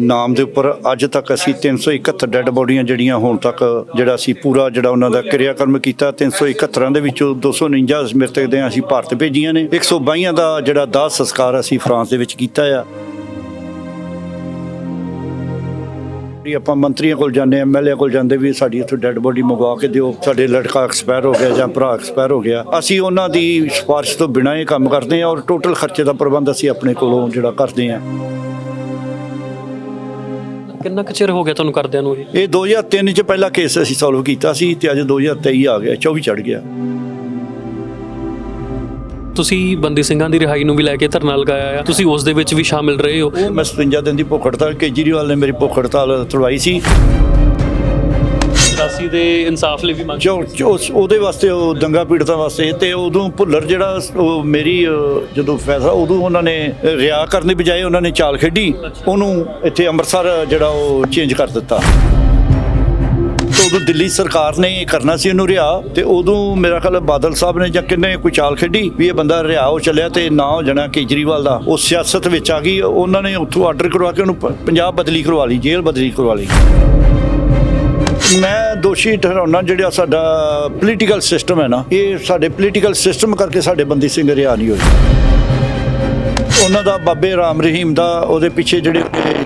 ਨਾਮ ਦੇ ਉੱਪਰ ਅੱਜ ਤੱਕ ਅਸੀਂ 371 ਡੈੱਡ ਬੋਡੀਆਂ ਜਿਹੜੀਆਂ ਹੁਣ ਤੱਕ ਜਿਹੜਾ ਅਸੀਂ ਪੂਰਾ ਜਿਹੜਾ ਉਹਨਾਂ ਦਾ ਕਿਰਿਆਕਰਮ ਕੀਤਾ 371 ਦੇ ਵਿੱਚੋਂ 249 ਮ੍ਰਿਤਕ ਦੇ ਅਸੀਂ ਭਾਰਤ ਭੇਜੀਆਂ ਨੇ। 122 ਦਾ ਜਿਹੜਾ ਦਾਹ ਸੰਸਕਾਰ ਅਸੀਂ ਫਰਾਂਸ ਦੇ ਵਿੱਚ ਕੀਤਾ ਆ। ਵੀ ਆਪਾਂ ਮੰਤਰੀਆਂ ਕੋਲ ਜਾਂਦੇ ਐਮਐਲਏ ਕੋਲ ਜਾਂਦੇ ਵੀ ਸਾਡੀ ਇੱਥੋਂ ਡੈੱਡ ਬੋਡੀ ਮੰਗਵਾ ਕੇ ਦਿਓ, ਸਾਡੇ ਲੜਕਾ ਐਕਸਪਾਇਰ ਹੋ ਗਿਆ ਜਾਂ ਭਰਾ ਐਕਸਪਾਇਰ ਹੋ ਗਿਆ। ਅਸੀਂ ਉਹਨਾਂ ਦੀ ਸਿਫਾਰਿਸ਼ ਤੋਂ ਬਿਨਾਂ ਇਹ ਕੰਮ ਕਰਦੇ ਹਾਂ ਔਰ ਟੋਟਲ ਖਰਚੇ ਦਾ ਪ੍ਰਬੰਧ ਅਸੀਂ ਆਪਣੇ ਕੋਲੋਂ ਜਿਹੜਾ ਕਰਦੇ ਹਾਂ ਕਿੰਨਾ ਕੁ ਚਿਰ ਹੋ ਗਿਆ ਤੁਹਾਨੂੰ ਕਰਦਿਆਂ ਨੂੰ ਇਹ? ਇਹ 2003 ਚ ਪਹਿਲਾ ਕੇਸ ਅਸੀਂ ਸੋਲਵ ਕੀਤਾ ਸੀ ਤੇ ਅੱਜ 2023 ਆ ਗਿਆ 24 ਚੜ ਗਿਆ। ਤੁਸੀਂ ਬੰਦੀ ਸਿੰਘਾਂ ਦੀ ਰਿਹਾਈ ਨੂੰ ਵੀ ਲੈ ਕੇ ਧਰਨਾ ਲਗਾਇਆ ਆ। ਤੁਸੀਂ ਉਸ ਦੇ ਵਿੱਚ ਵੀ ਸ਼ਾਮਿਲ ਰਹੇ ਹੋ। ਮੈਂ 57 ਦਿਨ ਦੀ ਭੁੱਖ ਹੜਤਾਲ ਕੇਜਰੀਵਾਲ ਨੇ ਮੇਰੀ ਭੁੱਖ ਹੜਤਾਲ ਤੁੜਵਾਈ ਸੀ। 84 ਦੇ ਇਨਸਾਫ ਲਈ ਵੀ ਮੰਗ ਜੋ ਜੋ ਉਸ- ਉਹਦੇ ਵਾਸਤੇ ਉਹ ਦੰਗਾ ਪੀੜਤਾਂ ਵਾਸਤੇ ਤੇ ਉਦੋਂ ਭੁੱਲਰ ਜਿਹੜਾ ਉਹ ਮੇਰੀ ਜਦੋਂ ਫੈਸਲਾ ਉਦੋਂ ਉਹਨਾਂ ਨੇ ਰਿਆ ਕਰਨ ਦੀ ਬਜਾਏ ਉਹਨਾਂ ਨੇ ਚਾਲ ਖੇਡੀ। ਉਹਨੂੰ ਇੱਥੇ ਅੰਮ੍ਰਿਤਸਰ ਜਿਹੜਾ ਉਹ ਚੇਂਜ ਕਰ ਦਿੱਤਾ। ਤੇ ਉਦੋਂ ਦਿੱਲੀ ਸਰਕਾਰ ਨੇ ਇਹ ਕਰਨਾ ਸੀ ਇਹਨੂੰ ਰਿਆ ਤੇ ਉਦੋਂ ਮੇਰਾ ਖਿਆਲ ਹੈ ਬਾਦਲ ਸਾਹਿਬ ਨੇ ਜਾਂ ਕਿੰਨੇ ਕੋਈ ਚਾਲ ਖੇਡੀ ਵੀ ਇਹ ਬੰਦਾ ਰਿਆ ਹੋ ਚੱਲਿਆ ਤੇ ਨਾ ਹੋ ਜਾਣਾ ਕੇਜਰੀਵਾਲ ਦਾ। ਉਹ ਸਿਆਸਤ ਵਿੱਚ ਆ ਗਈ ਉਹਨਾਂ ਨੇ ਉੱਥੋਂ ਆਰਡਰ ਕਰਵਾ ਕੇ ਉਹਨੂੰ ਪ- ਪੰਜਾਬ ਬਦਲੀ ਕਰਵਾ ਲਈ ਜੇਲ੍ਹ ਬਦਲੀ ਕਰਵਾ ਲਈ। ਮੈਂ ਦੋਸ਼ੀ ਠਹਿਰਾਉਣਾ ਜਿਹੜਾ ਸਾਡਾ ਪੋਲੀਟੀਕਲ ਸਿਸਟਮ ਹੈ ਨਾ ਇਹ ਸਾਡੇ ਪੋਲੀਟੀਕਲ ਸਿਸਟਮ ਕਰਕੇ ਸਾਡੇ ਬੰਦੀ ਸਿੰਘ ਰਿਆ ਨਹੀਂ ਹੋਏ ਉਹਨਾਂ ਦਾ ਬਾਬੇ ਰਾਮ ਰਹੀਮ ਦਾ ਉਹਦੇ ਪਿੱਛੇ ਜਿਹੜੇ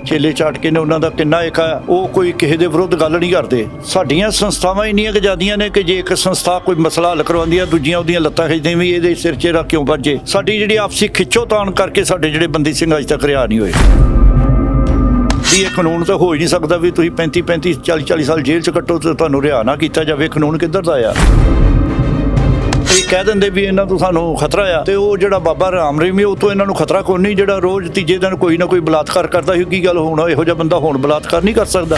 ਚੇਲੇ ਚਾਟਕੇ ਨੇ ਉਹਨਾਂ ਦਾ ਕਿੰਨਾ ਇੱਕ ਆ, ਉਹ ਕੋਈ ਕਿਸੇ ਦੇ ਵਿਰੁੱਧ ਗੱਲ ਨਹੀਂ ਕਰਦੇ। ਸਾਡੀਆਂ ਸੰਸਥਾਵਾਂ ਇੰਨੀਆਂ ਕੁ ਜ਼ਿਆਦੀਆਂ ਨੇ ਕਿ ਜੇ ਇੱਕ ਸੰਸਥਾ ਕੋਈ ਮਸਲਾ ਹੱਲ ਕਰਵਾਉਂਦੀ ਆ ਦੂਜੀਆਂ ਉਹਦੀਆਂ ਲੱਤਾਂ ਖਿੱਚਦੀਆਂ ਵੀ ਇਹਦੇ ਸਿਰ 'ਚ ਕਿਉਂ ਵੱਜੇ? ਸਾਡੀ ਜਿਹੜੀ ਆਪਸੀ ਖਿੱਚੋ ਤਾਣ ਕਰਕੇ ਸਾਡੇ ਜਿਹੜੇ ਬੰਦੀ ਸਿੰਘ ਅਜ ਤੱਕ ਰਿਆ ਨਹੀਂ ਹੋਏ। ਵੀ ਇਹ ਕਾਨੂੰਨ ਤਾਂ ਹੋ ਹੀ ਨਹੀਂ ਸਕਦਾ ਵੀ ਤੁਸੀਂ 35 35 40 40 ਸਾਲ ਜੇਲ੍ਹ 'ਚ ਕੱਟੋ ਤੇ ਤੁਹਾਨੂੰ ਰਿਹਾ ਨਾ ਕੀਤਾ ਜਾਵੇ। ਕਾਨੂੰਨ ਕਿੱਧਰ ਦਾ ਆ? ਇਹ ਕਹਿ ਦਿੰਦੇ ਵੀ ਇਹਨਾਂ ਤੋਂ ਸਾਨੂੰ ਖਤਰਾ ਆ ਤੇ ਉਹ ਜਿਹੜਾ ਬਾਬਾ ਰਾਮ ਰਹੀਮ ਉਹ ਤੋਂ ਇਹਨਾਂ ਨੂੰ ਖਤਰਾ ਕੋਈ ਨਹੀਂ, ਜਿਹੜਾ ਰੋਜ਼ ਤੀਜੇ ਦਿਨ ਕੋਈ ਨਾ ਕੋਈ ਬਲਾਤਕਾਰ ਕਰਦਾ ਸੀ, ਕੀ ਗੱਲ ਹੋਣਾ ਇਹੋ ਜਿਹਾ ਬੰਦਾ ਹੁਣ ਬਲਾਤਕਾਰ ਨਹੀਂ ਕਰ ਸਕਦਾ?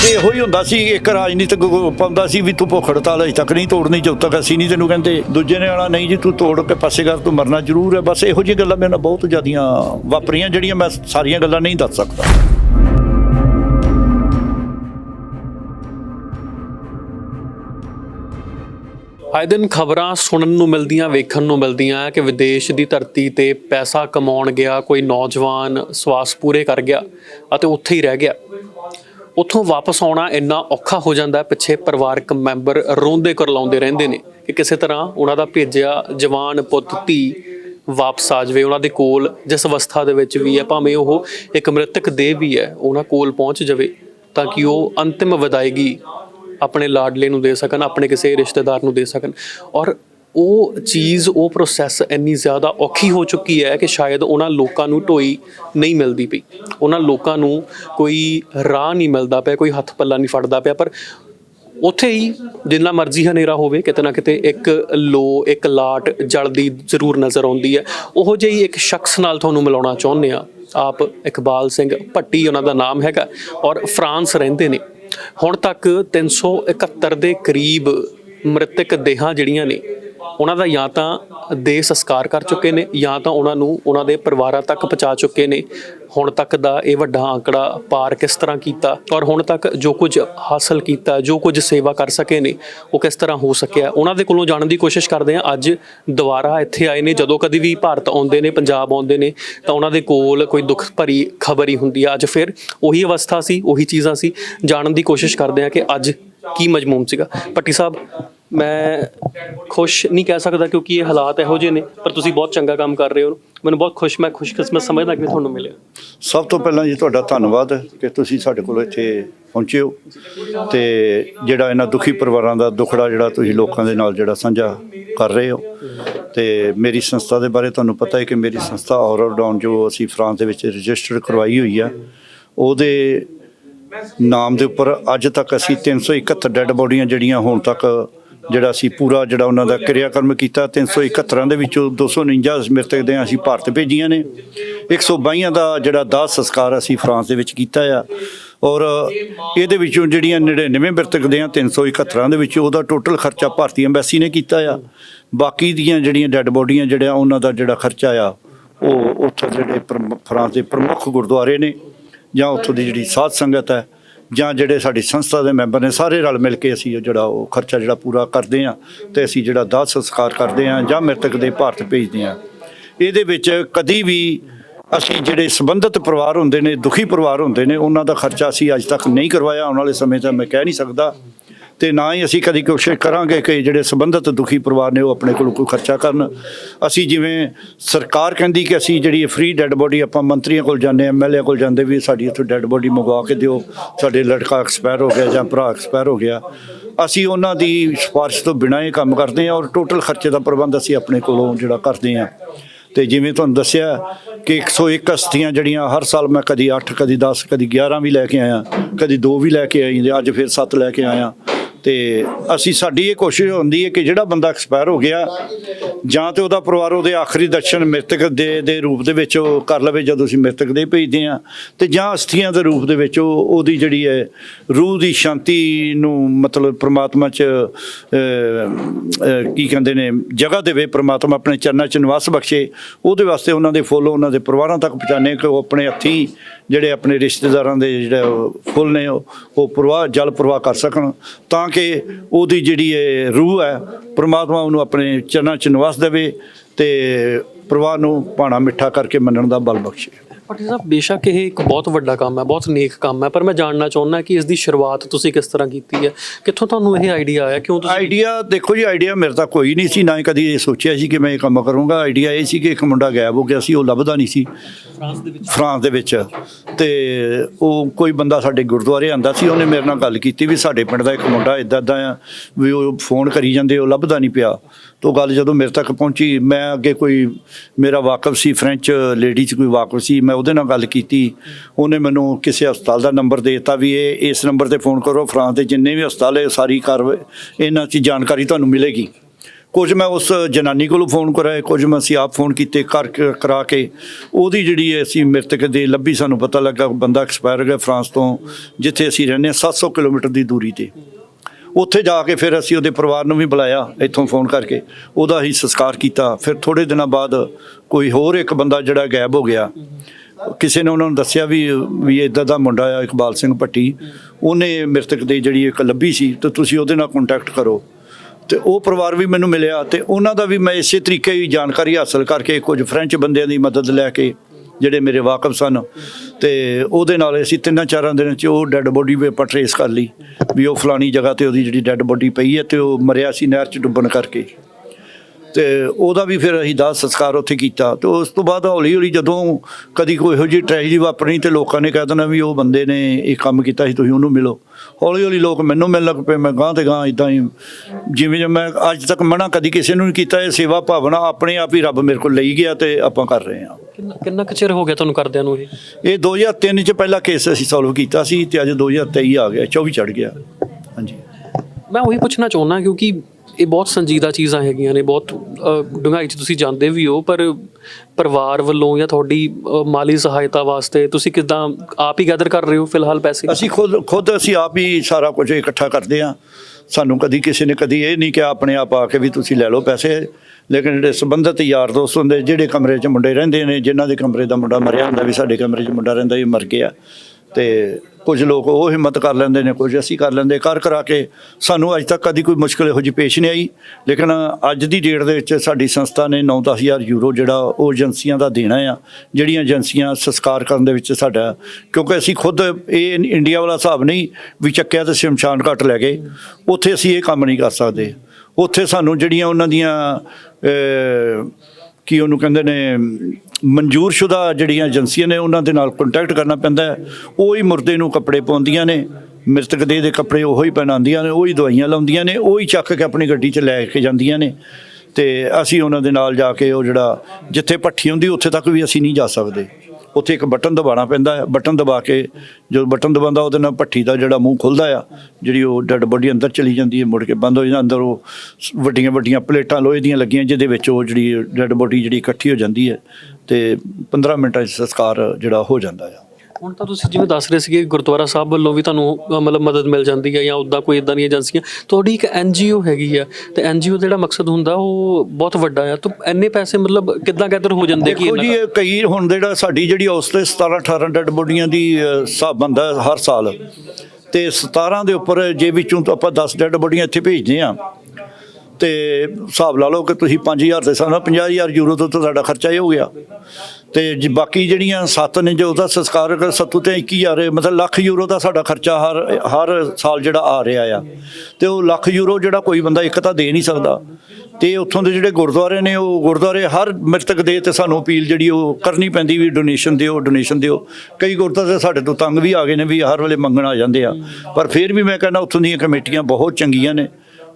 ਤੇ ਇਹੋ ਹੀ ਹੁੰਦਾ ਸੀ, ਇੱਕ ਰਾਜਨੀਤਿਕ ਪਾਉਂਦਾ ਸੀ ਵੀ ਤੂੰ ਭੁੱਖ ਹੜਤਾਲ ਅਜੇ ਤੱਕ ਨਹੀਂ ਤੋੜਨੀ, ਜਦੋਂ ਤੱਕ ਅਸੀਂ ਨਹੀਂ ਤੈਨੂੰ ਕਹਿੰਦੇ। ਦੂਜੇ ਨੇ ਆਣਾ, ਨਹੀਂ ਜੀ ਤੂੰ ਤੋੜ ਕੇ ਪਾਸੇ ਕਰ, ਤੂੰ ਮਰਨਾ ਜ਼ਰੂਰ ਹੈ। ਬਸ ਇਹੋ ਜਿਹੀਆਂ ਗੱਲਾਂ ਮੇਰੇ ਨਾਲ ਬਹੁਤ ਜ਼ਿਆਦੀਆਂ ਵਾਪਰੀਆਂ, ਜਿਹੜੀਆਂ ਮੈਂ ਸਾਰੀਆਂ ਗੱਲਾਂ ਨਹੀਂ ਦੱਸ ਸਕਦਾ। ਆਏ ਦਿਨ ਖਬਰਾਂ ਸੁਣਨ ਨੂੰ ਮਿਲਦੀਆਂ, ਵੇਖਣ ਨੂੰ ਮਿਲਦੀਆਂ ਕਿ ਵਿਦੇਸ਼ ਦੀ ਧਰਤੀ ਤੇ ਪੈਸਾ ਕਮਾਉਣ ਗਿਆ, ਕੋਈ ਨੌਜਵਾਨ ਸਵਾਸ ਪੂਰੇ ਕਰ ਗਿਆ ਅਤੇ ਉੱਥੇ ਹੀ ਰਹਿ ਗਿਆ। ਉੱਥੋਂ ਵਾਪਸ ਆਉਣਾ ਇੰਨਾ ਔਖਾ ਹੋ ਜਾਂਦਾ ਪਿੱਛੇ ਪਰਿਵਾਰਕ ਮੈਂਬਰ ਰੋਂਦੇ ਕਰਲਾਉਂਦੇ ਰਹਿੰਦੇ ਨੇ ਕਿ ਕਿਸੇ ਤਰ੍ਹਾਂ ਉਹਨਾਂ ਦਾ ਭੇਜਿਆ ਜਵਾਨ ਪੁੱਤ, ਧੀ ਵਾਪਸ ਆ ਜਾਵੇ, ਉਹਨਾਂ ਦੇ ਕੋਲ ਜਿਸ ਅਵਸਥਾ ਦੇ ਵਿੱਚ ਵੀ ਹੈ, ਭਾਵੇਂ ਉਹ ਇੱਕ ਮ੍ਰਿਤਕ ਦੇਹ ਵੀ ਹੈ, ਉਹਨਾਂ ਕੋਲ ਪਹੁੰਚ ਜਾਵੇ ਤਾਂ ਕਿ ਉਹ ਅੰਤਿਮ ਵਿਦਾਇਗੀ ਆਪਣੇ ਲਾਡਲੇ ਨੂੰ ਦੇ ਸਕਣ, ਆਪਣੇ ਕਿਸੇ ਰਿਸ਼ਤੇਦਾਰ ਨੂੰ ਦੇ ਸਕਣ। ਔਰ ਉਹ ਚੀਜ਼, ਉਹ ਪ੍ਰੋਸੈਸ ਇੰਨੀ ਜ਼ਿਆਦਾ ਔਖੀ ਹੋ ਚੁੱਕੀ ਹੈ ਕਿ ਸ਼ਾਇਦ ਉਹਨਾਂ ਲੋਕਾਂ ਨੂੰ ਢੋਈ ਨਹੀਂ ਮਿਲਦੀ ਪਈ। ਉਹਨਾਂ ਲੋਕਾਂ ਨੂੰ ਕੋਈ ਰਾਹ ਨਹੀਂ ਮਿਲਦਾ ਪਿਆ, ਕੋਈ ਹੱਥ ਪੱਲਾ ਨਹੀਂ ਫੜਦਾ ਪਿਆ, ਪਰ ਉੱਥੇ ਹੀ ਜਿੰਨਾ ਮਰਜ਼ੀ ਹਨੇਰਾ ਹੋਵੇ, ਕਿਤੇ ਨਾ ਕਿਤੇ ਇੱਕ ਲੋ, ਇੱਕ ਲਾਟ ਜਲਦੀ ਜ਼ਰੂਰ ਨਜ਼ਰ ਆਉਂਦੀ ਹੈ। ਉਹੋ ਜਿਹੀ ਇੱਕ ਸ਼ਖਸ ਨਾਲ ਤੁਹਾਨੂੰ ਮਿਲਾਉਣਾ ਚਾਹੁੰਦੇ ਆ ਆਪ ਇਕਬਾਲ ਸਿੰਘ ਭੱਟੀ ਉਹਨਾਂ ਦਾ ਨਾਮ ਹੈਗਾ ਔਰ ਫਰਾਂਸ ਰਹਿੰਦੇ ਨੇ। ਹੁਣ ਤੱਕ 371 ਦੇ ਕਰੀਬ ਮ੍ਰਿਤਕ ਦੇਹਾਂ ਜਿਹੜੀਆਂ ਨੇ ਉਹਨਾਂ ਦਾ ਜਾਂ ਤਾਂ ਦੇਹ ਸੰਸਕਾਰ ਕਰ ਚੁੱਕੇ ਨੇ, ਜਾਂ ਤਾਂ ਉਹਨਾਂ ਨੂੰ ਉਹਨਾਂ ਦੇ ਪਰਿਵਾਰਾਂ ਤੱਕ ਪਹੁੰਚਾ ਚੁੱਕੇ ਨੇ। ਹੁਣ ਤੱਕ ਦਾ ਇਹ ਵੱਡਾ ਆંકੜਾ ਪਾਰ ਕਿਸ ਤਰ੍ਹਾਂ ਕੀਤਾ? ਔਰ ਹੁਣ ਤੱਕ ਜੋ ਕੁਝ ਹਾਸਲ ਕੀਤਾ, ਜੋ ਕੁਝ ਸੇਵਾ ਕਰ ਸਕੇ ਨੇ, ਉਹ ਕਿਸ ਤਰ੍ਹਾਂ ਹੋ ਸਕਿਆ? ਉਹਨਾਂ ਦੇ ਕੋਲੋਂ ਜਾਣਨ ਦੀ ਕੋਸ਼ਿਸ਼ ਕਰਦੇ ਹਾਂ। ਅੱਜ ਦੁਬਾਰਾ ਇੱਥੇ ਆਏ ਨੇ। ਜਦੋਂ ਕਦੀ ਵੀ ਭਾਰਤ ਆਉਂਦੇ ਨੇ, ਪੰਜਾਬ ਆਉਂਦੇ ਨੇ, ਤਾਂ ਉਹਨਾਂ ਦੇ ਕੋਲ ਕੋਈ ਦੁੱਖ ਭਰੀ ਖਬਰ ਹੀ ਹੁੰਦੀ ਆ। ਅੱਜ ਫਿਰ ਉਹੀ ਅਵਸਥਾ ਸੀ, ਉਹੀ ਚੀਜ਼ਾਂ ਸੀ। ਜਾਣਨ ਦੀ ਕੋਸ਼ਿਸ਼ ਕਰਦੇ ਹਾਂ ਕਿ ਅੱਜ ਕੀ ਮਜਮੂਮ ਸੀਗਾ। ਪੱਟੀ ਸਾਹਿਬ ਮੈਂ ਖੁਸ਼ ਨਹੀਂ ਕਹਿ ਸਕਦਾ ਕਿਉਂਕਿ ਇਹ ਹਾਲਾਤ ਇਹੋ ਜਿਹੇ ਨੇ, ਪਰ ਤੁਸੀਂ ਬਹੁਤ ਚੰਗਾ ਕੰਮ ਕਰ ਰਹੇ ਹੋ। ਮੈਨੂੰ ਬਹੁਤ ਖੁਸ਼, ਮੈਂ ਖੁਸ਼ਕਿਸਮਤ ਸਮਝਦਾ ਕਿ ਤੁਹਾਨੂੰ ਮਿਲਿਆ। ਸਭ ਤੋਂ ਪਹਿਲਾਂ ਜੀ ਤੁਹਾਡਾ ਧੰਨਵਾਦ ਕਿ ਤੁਸੀਂ ਸਾਡੇ ਕੋਲ ਇੱਥੇ ਪਹੁੰਚੇ ਹੋ ਤੇ ਜਿਹੜਾ ਇਹਨਾਂ ਦੁਖੀ ਪਰਿਵਾਰਾਂ ਦਾ ਦੁਖੜਾ ਜਿਹੜਾ ਤੁਸੀਂ ਲੋਕਾਂ ਦੇ ਨਾਲ ਜਿਹੜਾ ਸਾਂਝਾ ਕਰ ਰਹੇ ਹੋ ਤੇ ਮੇਰੀ ਸੰਸਥਾ ਦੇ ਬਾਰੇ ਤੁਹਾਨੂੰ ਪਤਾ ਹੈ ਕਿ ਮੇਰੀ ਸੰਸਥਾ ਔਰਡਾਊਨ ਜੋ ਅਸੀਂ ਫਰਾਂਸ ਦੇ ਵਿੱਚ ਰਜਿਸਟਰਡ ਕਰਵਾਈ ਹੋਈ ਆ, ਉਹਦੇ ਨਾਮ ਦੇ ਉੱਪਰ ਅੱਜ ਤੱਕ ਅਸੀਂ 371 ਡੈੱਡ ਬੋਡੀਆਂ ਜਿਹੜੀਆਂ ਹੁਣ ਤੱਕ ਜਿਹੜਾ ਅਸੀਂ ਪੂਰਾ ਜਿਹੜਾ ਉਹਨਾਂ ਦਾ ਕਿਰਿਆਕਰਮ ਕੀਤਾ 371 ਦੇ ਵਿੱਚੋਂ 249 ਮ੍ਰਿਤਕ ਦੇ ਅਸੀਂ ਭਾਰਤ ਭੇਜੀਆਂ ਨੇ। 122 ਦਾ ਜਿਹੜਾ ਦਾਹ ਸੰਸਕਾਰ ਅਸੀਂ ਫਰਾਂਸ ਦੇ ਵਿੱਚ ਕੀਤਾ ਆ। ਔਰ ਇਹਦੇ ਵਿੱਚੋਂ ਜਿਹੜੀਆਂ 99 ਮ੍ਰਿਤਕ ਦੇ ਆ 371 ਦੇ ਵਿੱਚ ਉਹਦਾ ਟੋਟਲ ਖਰਚਾ ਭਾਰਤੀ ਐਮਬੈਸੀ ਨੇ ਕੀਤਾ ਆ। ਬਾਕੀ ਦੀਆਂ ਜਿਹੜੀਆਂ ਡੈੱਡ ਬੋਡੀਆਂ ਜਿਹੜਾ ਉਹਨਾਂ ਦਾ ਜਿਹੜਾ ਖਰਚਾ ਆ, ਉਹ ਉੱਥੋਂ ਜਿਹੜੇ ਪ੍ਰਮ- ਫਰਾਂਸ ਦੇ ਪ੍ਰਮੁੱਖ ਗੁਰਦੁਆਰੇ ਨੇ ਜਾਂ ਉੱਥੋਂ ਦੀ ਜਿਹੜੀ ਸਾਧ ਸੰਗਤ ਹੈ ਜਾਂ ਜਿਹੜੇ ਸਾਡੀ ਸੰਸਥਾ ਦੇ ਮੈਂਬਰ ਨੇ ਸਾਰੇ ਰਲ ਮਿਲ ਕੇ ਅਸੀਂ ਉਹ ਜਿਹੜਾ ਉਹ ਖਰਚਾ ਜਿਹੜਾ ਪੂਰਾ ਕਰਦੇ ਆ ਤੇ ਅਸੀਂ ਜਿਹੜਾ ਦਾਹ ਸੰਸਕਾਰ ਕਰਦੇ ਆ ਜਾਂ ਮ੍ਰਿਤਕ ਦੇ ਭਾਰਤ ਭੇਜਦੇ ਆ ਇਹਦੇ ਵਿੱਚ ਕਦੀ ਵੀ ਅਸੀਂ ਜਿਹੜੇ ਸੰਬੰਧਿਤ ਪਰਿਵਾਰ ਹੁੰਦੇ ਨੇ, ਦੁਖੀ ਪਰਿਵਾਰ ਹੁੰਦੇ ਨੇ, ਉਹਨਾਂ ਦਾ ਖਰਚਾ ਅਸੀਂ ਅੱਜ ਤੱਕ ਨਹੀਂ ਕਰਵਾਇਆ। ਆਉਣ ਵਾਲੇ ਸਮੇਂ 'ਚ ਮੈਂ ਕਹਿ ਨਹੀਂ ਸਕਦਾ ਤੇ ਨਾ ਹੀ ਅਸੀਂ ਕਦੀ ਕੋਸ਼ਿਸ਼ ਕਰਾਂਗੇ ਕਿ ਜਿਹੜੇ ਸੰਬੰਧਿਤ ਦੁਖੀ ਪਰਿਵਾਰ ਨੇ ਉਹ ਆਪਣੇ ਕੋਲ ਕੋਈ ਖਰਚਾ ਕਰਨ। ਅਸੀਂ ਜਿਵੇਂ ਸਰਕਾਰ ਕਹਿੰਦੀ ਕਿ ਅਸੀਂ ਜਿਹੜੀ ਫ੍ਰੀ ਡੈੱਡ ਬੋਡੀ ਆਪਾਂ ਮੰਤਰੀਆਂ ਕੋਲ ਜਾਂਦੇ ਐਮਐਲਏ ਕੋਲ ਜਾਂਦੇ ਵੀ ਸਾਡੀ ਇੱਥੋਂ ਡੈੱਡ ਬੋਡੀ ਮੰਗਵਾ ਕੇ ਦਿਓ, ਸਾਡੇ ਲੜਕਾ ਐਕਸਪਾਇਰ ਹੋ ਗਿਆ ਜਾਂ ਭਰਾ ਐਕਸਪਾਇਰ ਹੋ ਗਿਆ। ਅਸੀਂ ਉਹਨਾਂ ਦੀ ਸਿਫਾਰਿਸ਼ ਤੋਂ ਬਿਨਾਂ ਇਹ ਕੰਮ ਕਰਦੇ ਹਾਂ ਔਰ ਟੋਟਲ ਖਰਚੇ ਦਾ ਪ੍ਰਬੰਧ ਅਸੀਂ ਆਪਣੇ ਕੋਲੋਂ ਜਿਹੜਾ ਕਰਦੇ ਹਾਂ। ਤੇ ਜਿਵੇਂ ਤੁਹਾਨੂੰ ਦੱਸਿਆ ਕਿ 101 ਹਸਤੀਆਂ ਜਿਹੜੀਆਂ ਹਰ ਸਾਲ ਮੈਂ ਕਦੀ 8 ਕਦੀ 10 ਕਦੀ 11 ਵੀ ਲੈ ਕੇ ਆਇਆ, ਕਦੀ 2 ਵੀ ਲੈ ਕੇ ਆਈ ਅੱਜ ਫਿਰ 7 ਲੈ ਕੇ ਆਇਆ। ਤੇ ਅਸੀਂ ਸਾਡੀ ਇਹ ਕੋਸ਼ਿਸ਼ ਹੁੰਦੀ ਹੈ ਕਿ ਜਿਹੜਾ ਬੰਦਾ ਐਕਸਪਾਇਰ ਹੋ ਗਿਆ, ਜਾਂ ਤੇ ਉਹਦਾ ਪਰਿਵਾਰ ਉਹਦੇ ਆਖਰੀ ਦਰਸ਼ਨ ਮ੍ਰਿਤਕ ਦੇ ਦੇ ਰੂਪ ਦੇ ਵਿੱਚ ਉਹ ਕਰ ਲਵੇ ਜਦੋਂ ਅਸੀਂ ਮ੍ਰਿਤਕ ਦੇ ਭੇਜਦੇ ਆ ਤੇ ਜਾਂ ਅਸਥੀਆਂ ਦੇ ਰੂਪ ਦੇ ਵਿੱਚ ਉਹ, ਉਹਦੀ ਜਿਹੜੀ ਹੈ ਰੂਹ ਦੀ ਸ਼ਾਂਤੀ ਨੂੰ ਮਤਲਬ ਪ੍ਰਮਾਤਮਾ ਚ ਕੀ ਕਹਿੰਦੇ ਨੇ, ਜਗ੍ਹਾ ਦੇਵੇ, ਪ੍ਰਮਾਤਮਾ ਆਪਣੇ ਚਰਨਾਂ ਚ ਨਿਵਾਸ ਬਖਸ਼ੇ, ਉਹਦੇ ਵਾਸਤੇ ਉਹਨਾਂ ਦੇ ਫੁੱਲ ਉਹਨਾਂ ਦੇ ਪਰਿਵਾਰਾਂ ਤੱਕ ਪਹੁੰਚਾਣੇ ਕਿ ਉਹ ਆਪਣੇ ਹੱਥੀਂ ਜਿਹੜੇ ਆਪਣੇ ਰਿਸ਼ਤੇਦਾਰਾਂ ਦੇ ਜਿਹੜਾ ਫੁੱਲ ਨੇ, ਉਹ ਉਹ ਪ੍ਰਵਾਹ, ਜਲ ਪ੍ਰਵਾਹ ਕਰ ਸਕਣ, ਤਾਂ ਕਿ ਉਹਦੀ ਜਿਹੜੀ ਇਹ ਰੂਹ ਹੈ, ਪ੍ਰਮਾਤਮਾ ਉਹਨੂੰ ਆਪਣੇ ਚਰਨਾਂ ਚ ਨਿਵਾਸ ਦੇਵੇ ਤੇ ਪ੍ਰਵਾਹ ਨੂੰ ਭਾਣਾ ਮਿੱਠਾ ਕਰਕੇ ਮੰਨਣ ਦਾ ਬਲ ਬਖਸ਼ੇ। ਪਟਿਲ ਸਾਹਿਬ ਬੇਸ਼ੱਕ ਇਹ ਇੱਕ ਬਹੁਤ ਵੱਡਾ ਕੰਮ ਹੈ ਬਹੁਤ ਨੇਕ ਕੰਮ ਹੈ ਪਰ ਮੈਂ ਜਾਣਨਾ ਚਾਹੁੰਦਾ ਕਿ ਇਸ ਦੀ ਸ਼ੁਰੂਆਤ ਤੁਸੀਂ ਕਿਸ ਤਰ੍ਹਾਂ ਕੀਤੀ ਹੈ? ਕਿੱਥੋਂ ਤੁਹਾਨੂੰ ਇਹ ਆਈਡੀਆ ਆਇਆ? ਕਿਉਂ ਤੁਸੀਂ ਆਈਡੀਆ ਦੇਖੋ ਜੀ ਆਈਡੀਆ ਮੇਰੇ ਤਾਂ ਕੋਈ ਨਹੀਂ ਸੀ ਨਾ ਹੀ ਕਦੀ ਇਹ ਸੋਚਿਆ ਸੀ ਕਿ ਮੈਂ ਇਹ ਕੰਮ ਕਰੂੰਗਾ। ਆਈਡੀਆ ਇਹ ਸੀ ਕਿ ਇੱਕ ਮੁੰਡਾ ਗਾਇਬ ਹੋ ਗਿਆ ਸੀ ਉਹ ਲੱਭਦਾ ਨਹੀਂ ਸੀ। ਫਰਾਂਸ ਦੇ ਵਿੱਚ। ਫਰਾਂਸ ਦੇ ਵਿੱਚ। ਤੇ ਉਹ ਕੋਈ ਬੰਦਾ ਸਾਡੇ ਗੁਰਦੁਆਰੇ ਆਂਦਾ ਸੀ, ਉਹਨੇ ਮੇਰੇ ਨਾਲ ਗੱਲ ਕੀਤੀ ਵੀ ਸਾਡੇ ਪਿੰਡ ਦਾ ਇੱਕ ਮੁੰਡਾ ਇਦਾਂ ਇਦਾਂ ਆ, ਵੀ ਉਹ ਫੋਨ ਕਰੀ ਜਾਂਦੇ, ਉਹ ਲੱਭਦਾ ਨਹੀਂ ਪਿਆ। ਤੋ ਗੱਲ ਜਦੋਂ ਮੇਰੇ ਤੱਕ ਪਹੁੰਚੀ, ਮੈਂ ਅੱਗੇ ਕੋਈ, ਮੇਰਾ ਵਾਕਫ ਸੀ ਫ੍ਰੈਂਚ ਲੇਡੀ ਚ ਕੋਈ ਵਾਕਫ ਸੀ, ਮੈਂ ਉਹਦੇ ਨਾਲ ਗੱਲ ਕੀਤੀ। ਉਹਨੇ ਮੈਨੂੰ ਕਿਸੇ ਹਸਪਤਾਲ ਦਾ ਨੰਬਰ ਦੇ ਦਿੱਤਾ ਵੀ ਇਹ, ਇਸ ਨੰਬਰ ਤੇ ਫੋਨ ਕਰੋ, ਫਰਾਂਸ ਦੇ ਜਿੰਨੇ ਵੀ ਹਸਪਤਾਲ ਹੈ, ਸਾਰੀ ਕਾਰਵਾਈ, ਇਹਨਾਂ 'ਚ ਜਾਣਕਾਰੀ ਤੁਹਾਨੂੰ ਮਿਲੇਗੀ। ਕੁਝ ਮੈਂ ਉਸ ਜਨਾਨੀ ਕੋਲੋਂ ਫੋਨ ਕਰਾਏ ਕੁਝ ਮੈਂ ਅਸੀਂ ਆਪ ਫੋਨ ਕੀਤੇ ਕਰ ਕਰਾ ਕੇ। ਉਹਦੀ ਜਿਹੜੀ ਹੈ ਅਸੀਂ ਮ੍ਰਿਤਕ ਦੇ ਲੱਭੀ, ਸਾਨੂੰ ਪਤਾ ਲੱਗਾ ਬੰਦਾ ਐਕਸਪਾਇਰ ਹੋ ਗਿਆ ਫਰਾਂਸ ਤੋਂ, ਜਿੱਥੇ ਅਸੀਂ ਰਹਿੰਦੇ ਹਾਂ 700 ਕਿਲੋਮੀਟਰ ਦੀ ਦੂਰੀ ਤੇ। ਉੱਥੇ ਜਾ ਕੇ ਫਿਰ ਅਸੀਂ ਉਹਦੇ ਪਰਿਵਾਰ ਨੂੰ ਵੀ ਬੁਲਾਇਆ, ਇੱਥੋਂ ਫੋਨ ਕਰਕੇ। ਉਹਦਾ ਹੀ ਸੰਸਕਾਰ ਕੀਤਾ। ਫਿਰ ਥੋੜੇ ਦਿਨਾਂ ਬਾਅਦ ਕੋਈ ਹੋਰ ਇੱਕ ਬੰਦਾ ਜਿਹੜਾ ਗਾਇਬ ਹੋ ਗਿਆ। ਕਿਸੇ ਨੇ ਉਹਨਾਂ ਨੂੰ ਦੱਸਿਆ ਵੀ ਵੀ ਇਦਾਂ ਦਾ ਮੁੰਡਾ ਆ, ਇਕਬਾਲ ਸਿੰਘ ਭੱਟੀ। ਉਹਨੇ ਮ੍ਰਿਤਕ ਦੇ ਜਿਹੜੀ ਇੱਕ ਲੱਭੀ ਸੀ, ਤੇ ਤੁਸੀਂ ਉਹਦੇ ਨਾਲ ਕੰਟੈਕਟ ਕਰੋ। ਤੇ ਉਹ ਪਰਿਵਾਰ ਵੀ ਮੈਨੂੰ ਮਿਲਿਆ ਤੇ ਉਹਨਾਂ ਦਾ ਵੀ ਮੈਂ ਇਸੇ ਤਰੀਕੇ ਹੀ ਜਾਣਕਾਰੀ ਹਾਸਲ ਕਰਕੇ ਕੁਝ ਫ੍ਰੈਂਚ ਬੰਦਿਆਂ ਦੀ ਮਦਦ ਲੈ ਕੇ ਜਿਹੜੇ ਮੇਰੇ ਵਾਕਫ ਸਨ ਤੇ ਉਹਦੇ ਨਾਲ ਅਸੀਂ ਤਿੰਨਾਂ ਚਾਰਾਂ ਦਿਨਾਂ 'ਚ ਉਹ ਡੈੱਡ ਬੋਡੀ ਵੀ ਆਪਾਂ ਟਰੇਸ ਕਰ ਲਈ ਵੀ ਉਹ ਫਲਾਣੀ ਜਗ੍ਹਾ ਤੇ ਉਹਦੀ ਜਿਹੜੀ ਡੈੱਡ ਬੋਡੀ ਪਈ ਹੈ ਤੇ ਉਹ ਮਰਿਆ ਸੀ ਨਹਿਰ 'ਚ ਡੁੱਬਣ ਕਰਕੇ। ਤੇ ਉਹਦਾ ਵੀ ਫਿਰ ਅਸੀਂ ਦਾਹ ਸੰਸਕਾਰ ਉੱਥੇ ਕੀਤਾ। ਤੇ ਉਸ ਤੋਂ ਬਾਅਦ ਹੌਲੀ ਹੌਲੀ ਜਦੋਂ ਕਦੀ ਕੋਈ ਇਹੋ ਜਿਹੀ ਟ੍ਰੈਜਡੀ ਵਾਪਰਨੀ ਤੇ ਲੋਕਾਂ ਨੇ ਕਹਿ ਦੇਣਾ ਵੀ ਉਹ ਬੰਦੇ ਨੇ ਇਹ ਕੰਮ ਕੀਤਾ ਸੀ ਤੁਸੀਂ ਉਹਨੂੰ ਮਿਲੋ। ਹੌਲੀ ਹੌਲੀ ਲੋਕ ਮੈਨੂੰ ਮਿਲਣ ਲੱਗ ਪਏ ਮੈਂ ਗਾਂ ਤੇ ਗਾਂ ਇਦਾਂ ਹੀ ਜਿਵੇਂ ਜਿਵੇਂ ਮੈਂ ਅੱਜ ਤੱਕ ਮਨਾ ਕਦੀ ਕਿਸੇ ਨੂੰ ਨਹੀਂ ਕੀਤਾ ਇਹ ਸੇਵਾ ਭਾਵਨਾ ਆਪਣੇ ਆਪ ਹੀ ਰੱਬ ਮੇਰੇ ਕੋਲ ਲਈ ਗਿਆ ਤੇ ਆਪਾਂ ਕਰ ਰਹੇ ਹਾਂ। ਕਿੰਨਾ ਕਿੰਨਾ ਕੁ ਚਿਰ ਹੋ ਗਿਆ ਤੁਹਾਨੂੰ ਕਰਦਿਆਂ ਨੂੰ ਇਹ? ਇਹ 2003 ਚ ਪਹਿਲਾ ਕੇਸ ਅਸੀਂ ਸੋਲਵ ਕੀਤਾ ਸੀ ਤੇ ਅੱਜ 2023 ਆ ਗਿਆ 24 ਚੜ ਗਿਆ। ਹਾਂਜੀ। ਮੈਂ ਉਹੀ ਪੁੱਛਣਾ ਚਾਹੁੰਦਾ ਕਿਉਂਕਿ ਇਹ ਬਹੁਤ ਸੰਜੀਦਾ ਚੀਜ਼ਾਂ ਹੈਗੀਆਂ ਨੇ ਬਹੁਤ ਅ, ਡੂੰਘਾਈ 'ਚ ਤੁਸੀਂ ਜਾਂਦੇ ਵੀ ਹੋ ਪਰ ਪਰਿਵਾਰ ਵੱਲੋਂ ਜਾਂ ਤੁਹਾਡੀ ਮਾਲੀ ਸਹਾਇਤਾ ਵਾਸਤੇ ਤੁਸੀਂ ਕਿਦਾਂ ਆਪ ਹੀ ਗੈਦਰ ਕਰ ਰਹੇ ਹੋ ਫਿਲਹਾਲ ਪੈਸੇ? ਅਸੀਂ ਖੁਦ ਖੁਦ ਅਸੀਂ ਆਪ ਹੀ ਸਾਰਾ ਕੁਝ ਇਕੱਠਾ ਕਰਦੇ ਹਾਂ। ਸਾਨੂੰ ਕਦੀ ਕਿਸੇ ਨੇ ਕਦੀ ਇਹ ਨਹੀਂ ਕਿਹਾ ਆਪਣੇ ਆਪ ਆ ਕੇ ਵੀ ਤੁਸੀਂ ਲੈ ਲਓ ਪੈਸੇ। ਲੇਕਿਨ ਜਿਹੜੇ ਸੰਬੰਧਿਤ ਯਾਰ ਦੋਸਤ ਹੁੰਦੇ ਜਿਹੜੇ ਕਮਰੇ 'ਚ ਮੁੰਡੇ ਰਹਿੰਦੇ ਨੇ ਜਿਨ੍ਹਾਂ ਦੇ ਕਮਰੇ ਦਾ ਮੁੰਡਾ ਮਰਿਆ ਹੁੰਦਾ ਵੀ ਸਾਡੇ ਕਮਰੇ 'ਚ ਮੁੰਡਾ ਰਹਿੰਦਾ ਵੀ ਮਰ ਗਿਆ। ਤੇ ਕੁਝ ਲੋਕ ਉਹ ਹਿੰਮਤ ਕਰ ਲੈਂਦੇ ਨੇ, ਕੁਝ ਅਸੀਂ ਕਰ ਲੈਂਦੇ, ਕਰ ਕਰਾ ਕੇ ਸਾਨੂੰ ਅੱਜ ਤੱਕ ਕਦੀ ਕੋਈ ਮੁਸ਼ਕਲ ਇਹੋ ਜਿਹੀ ਪੇਸ਼ ਨਹੀਂ ਆਈ। ਲੇਕਿਨ ਅੱਜ ਦੀ ਡੇਟ ਦੇ ਵਿੱਚ ਸਾਡੀ ਸੰਸਥਾ ਨੇ 9-10000 ਯੂਰੋ ਜਿਹੜਾ ਉਹ ਏਜੰਸੀਆਂ ਦਾ ਦੇਣਾ ਆ, ਜਿਹੜੀਆਂ ਏਜੰਸੀਆਂ ਸੰਸਕਾਰ ਕਰਨ ਦੇ ਵਿੱਚ ਸਾਡਾ, ਕਿਉਂਕਿ ਅਸੀਂ ਖੁਦ ਇਹ ਇੰਡੀਆ ਵਾਲਾ ਹਿਸਾਬ ਨਹੀਂ ਵੀ ਚੱਕਿਆ ਤੇ ਸ਼ਮਸ਼ਾਨ ਘਾਟ ਲੈ ਗਏ। ਉੱਥੇ ਅਸੀਂ ਇਹ ਕੰਮ ਨਹੀਂ ਕਰ ਸਕਦੇ। ਉੱਥੇ ਸਾਨੂੰ ਜਿਹੜੀਆਂ ਉਹਨਾਂ ਦੀਆਂ ਕਿ ਉਹਨੂੰ ਕਹਿੰਦੇ ਨੇ, ਮਨਜ਼ੂਰਸ਼ੁਦਾ ਜਿਹੜੀਆਂ ਏਜੰਸੀਆਂ ਨੇ ਉਹਨਾਂ ਦੇ ਨਾਲ ਕੰਟੈਕਟ ਕਰਨਾ ਪੈਂਦਾ ਹੈ। ਉਹ ਹੀ ਮੁਰਦੇ ਨੂੰ ਕੱਪੜੇ ਪਾਉਂਦੀਆਂ ਨੇ, ਮ੍ਰਿਤਕ ਦੇਹ ਦੇ ਕੱਪੜੇ ਉਹ ਹੀ ਪਹਿਨਾਉਂਦੀਆਂ ਨੇ, ਉਹ ਹੀ ਦਵਾਈਆਂ ਲਾਉਂਦੀਆਂ ਨੇ, ਉਹ ਹੀ ਚੱਕ ਕੇ ਆਪਣੀ ਗੱਡੀ 'ਚ ਲੈ ਕੇ ਜਾਂਦੀਆਂ ਨੇ। ਤੇ ਅਸੀਂ ਉਹਨਾਂ ਦੇ ਨਾਲ ਜਾ ਕੇ ਉਹ ਜਿਹੜਾ, ਜਿੱਥੇ ਭੱਠੀ ਹੁੰਦੀ, ਉੱਥੇ ਤੱਕ ਵੀ ਅਸੀਂ ਨਹੀਂ ਜਾ ਸਕਦੇ। ਉੱਥੇ ਇੱਕ ਬਟਨ ਦਬਾਉਣਾ ਪੈਂਦਾ ਹੈ। ਬਟਨ ਦਬਾ ਕੇ ਜਦੋਂ ਬਟਨ ਦਬਾਉਂਦਾ, ਉਹਦੇ ਨਾਲ ਭੱਠੀ ਦਾ ਜਿਹੜਾ ਮੂੰਹ ਖੁੱਲਦਾ ਆ, ਜਿਹੜੀ ਉਹ ਡੈਡ ਬੋਡੀ ਅੰਦਰ ਚਲੀ ਜਾਂਦੀ ਹੈ, ਮੁੜ ਕੇ ਬੰਦ ਹੋ ਜਾਂਦਾ, ਅੰਦਰ ਉਹ ਸ- ਵੱਡੀਆਂ ਵੱਡੀਆਂ ਪਲੇਟਾਂ ਲੋਹੇ ਦੀਆਂ ਲੱਗੀਆਂ, ਜਿਹਦੇ ਵਿੱਚ ਉਹ ਜਿਹੜੀ ਡੈਡ ਬੋਡੀ ਜਿਹੜੀ ਇਕੱਠੀ ਹੋ ਜਾਂਦੀ ਹੈ ਤੇ 15 ਮਿੰਟਾਂ 'ਚ ਸੰਸਕਾਰ ਜਿਹੜਾ ਹੋ ਜਾਂਦਾ ਆ। ਹੁਣ ਤਾਂ ਤੁਸੀਂ ਜਿਵੇਂ ਦੱਸ ਰਹੇ ਸੀਗੇ ਗੁਰਦੁਆਰਾ ਸਾਹਿਬ ਵੱਲੋਂ ਵੀ ਤੁਹਾਨੂੰ ਅ, ਮਤਲਬ ਮਦਦ ਮਿਲ ਜਾਂਦੀ ਹੈ ਜਾਂ ਉਦਾਂ ਕੋਈ ਇਦਾਂ ਦੀਆਂ ਏਜੰਸੀਆਂ ਤੁਹਾਡੀ ਇੱਕ ਐਨਜੀਓ ਹੈਗੀ ਆ ਤੇ ਐਨਜੀਓ ਦਾ ਜਿਹੜਾ ਮਕਸਦ ਹੁੰਦਾ ਉਹ ਬਹੁਤ ਵੱਡਾ ਆ। ਤਾਂ ਇੰਨੇ ਪੈਸੇ ਮਤਲਬ ਕਿੱਦਾਂ ਗੈਦਰ ਹੋ ਜਾਂਦੇ ਕਿ ਦੇਖੋ ਜੀ ਇਹ ਕਈ ਹੁਣ ਜਿਹੜਾ ਸਾਡੀ ਜਿਹੜੀ ਉਸ ਤੇ 17 18 ਡੈਡ ਬੋਡੀਆਂ ਦੀ ਹਿਸਾਬ ਬੰਦਾ ਹਰ ਸਾਲ। ਤੇ 17 ਦੇ ਉੱਪਰ ਜੇ ਵਿੱਚੋਂ ਤਾਂ ਆਪਾਂ 10 ਡੈਡ ਬੋਡੀਆਂ ਇੱਥੇ ਭੇਜਦੇ ਆ ਤੇ ਹਿਸਾਬ ਲਾ ਲਓ ਕਿ ਤੁਸੀਂ 5000 ਦੇ ਹਿਸਾਬ ਨਾਲ 50000 ਯੂਰੋ ਤੋਂ ਤਾਂ ਸਾਡਾ ਖਰਚਾ ਹੀ ਹੋ ਗਿਆ। ਤੇ ਜੀ ਬਾਕੀ ਜਿਹੜੀਆਂ ਸੱਤ ਨੇ ਜੋ ਉਹਦਾ ਸੰਸਕਾਰ ਕਰ ਸੱਤੂ ਤੇ 21000 ਮਤਲਬ ਲੱਖ ਯੂਰੋ ਦਾ ਸਾਡਾ ਖਰਚਾ ਹਰ ਹਰ ਸਾਲ ਜਿਹੜਾ ਆ ਰਿਹਾ ਆ। ਤੇ ਉਹ ਲੱਖ ਯੂਰੋ ਜਿਹੜਾ ਕੋਈ ਬੰਦਾ ਇੱਕ ਤਾਂ ਦੇ ਨਹੀਂ ਸਕਦਾ। ਤੇ ਉੱਥੋਂ ਦੇ ਜਿਹੜੇ ਗੁਰਦੁਆਰੇ ਨੇ, ਉਹ ਗੁਰਦੁਆਰੇ ਹਰ ਮ੍ਰਿਤਕ ਦੇ ਤੇ ਸਾਨੂੰ ਅਪੀਲ ਜਿਹੜੀ ਉਹ ਕਰਨੀ ਪੈਂਦੀ ਵੀ ਡੋਨੇਸ਼ਨ ਦਿਓ ਡੋਨੇਸ਼ਨ ਦਿਓ। ਕਈ ਗੁਰਦੁਆਰੇ ਸਾਡੇ ਤੋਂ ਤੰਗ ਵੀ ਆ ਗਏ ਨੇ ਵੀ ਹਰ ਵੇਲੇ ਮੰਗਣ ਆ ਜਾਂਦੇ ਆ। ਪਰ ਫਿਰ ਵੀ ਮੈਂ ਕਹਿੰਦਾ ਉੱਥੋਂ ਦੀਆਂ ਕਮੇਟੀਆਂ ਬਹੁਤ ਚੰਗੀਆਂ ਨੇ।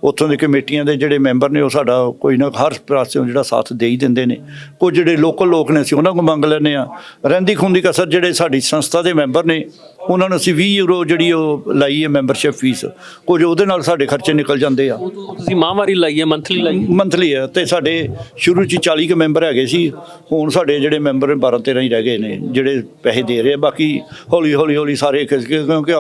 ਉੱਥੋਂ ਦੇ ਕਮੇਟੀਆਂ ਦੇ ਜਿਹੜੇ ਮੈਂਬਰ ਨੇ ਉਹ ਸਾਡਾ ਕੋਈ ਨਾ ਹਰ ਪਾਸਿਓਂ ਜਿਹੜਾ ਸਾਥ ਦੇ ਹੀ ਦਿੰਦੇ ਨੇ। ਕੁਝ ਜਿਹੜੇ ਲੋਕਲ ਲੋਕ ਨੇ ਅਸੀਂ ਉਹਨਾਂ ਕੋਲ ਮੰਗ ਲੈਂਦੇ ਆ ਰਹਿੰਦੀ ਖੁੰਦੀ ਕਸਰ ਜਿਹੜੇ ਸਾਡੀ ਸੰਸਥਾ ਦੇ ਮੈਂਬਰ ਨੇ ਉਹਨਾਂ ਨੂੰ ਅਸੀਂ 20 ਯੂਰੋ ਜਿਹੜੀ ਉਹ ਲਾਈ ਹੈ ਮੈਂਬਰਸ਼ਿਪ ਫੀਸ ਕੁਝ ਉਹਦੇ ਨਾਲ ਸਾਡੇ ਖਰਚੇ ਨਿਕਲ ਜਾਂਦੇ ਆ। ਤੁਸੀਂ ਮਾਹਵਾਰੀ ਲਾਈ ਹੈ ਮੰਥਲੀ ਲਾਈ ਹੈ? ਮੰਥਲੀ ਹੈ ਤੇ ਸਾਡੇ ਸ਼ੁਰੂ ਚ 40 ਕੁ ਮੈਂਬਰ ਹੈਗੇ ਸੀ ਹੁਣ ਸਾਡੇ ਜਿਹੜੇ ਮੈਂਬਰ 12 13 ਹੀ ਰਹਿ ਗਏ ਨੇ ਜਿਹੜੇ ਪੈਸੇ ਦੇ ਰਹੇ ਆ। ਬਾਕੀ ਹੌਲੀ ਹੌਲੀ ਹੌਲੀ ਸਾਰੇ ਕਿਉਂਕਿ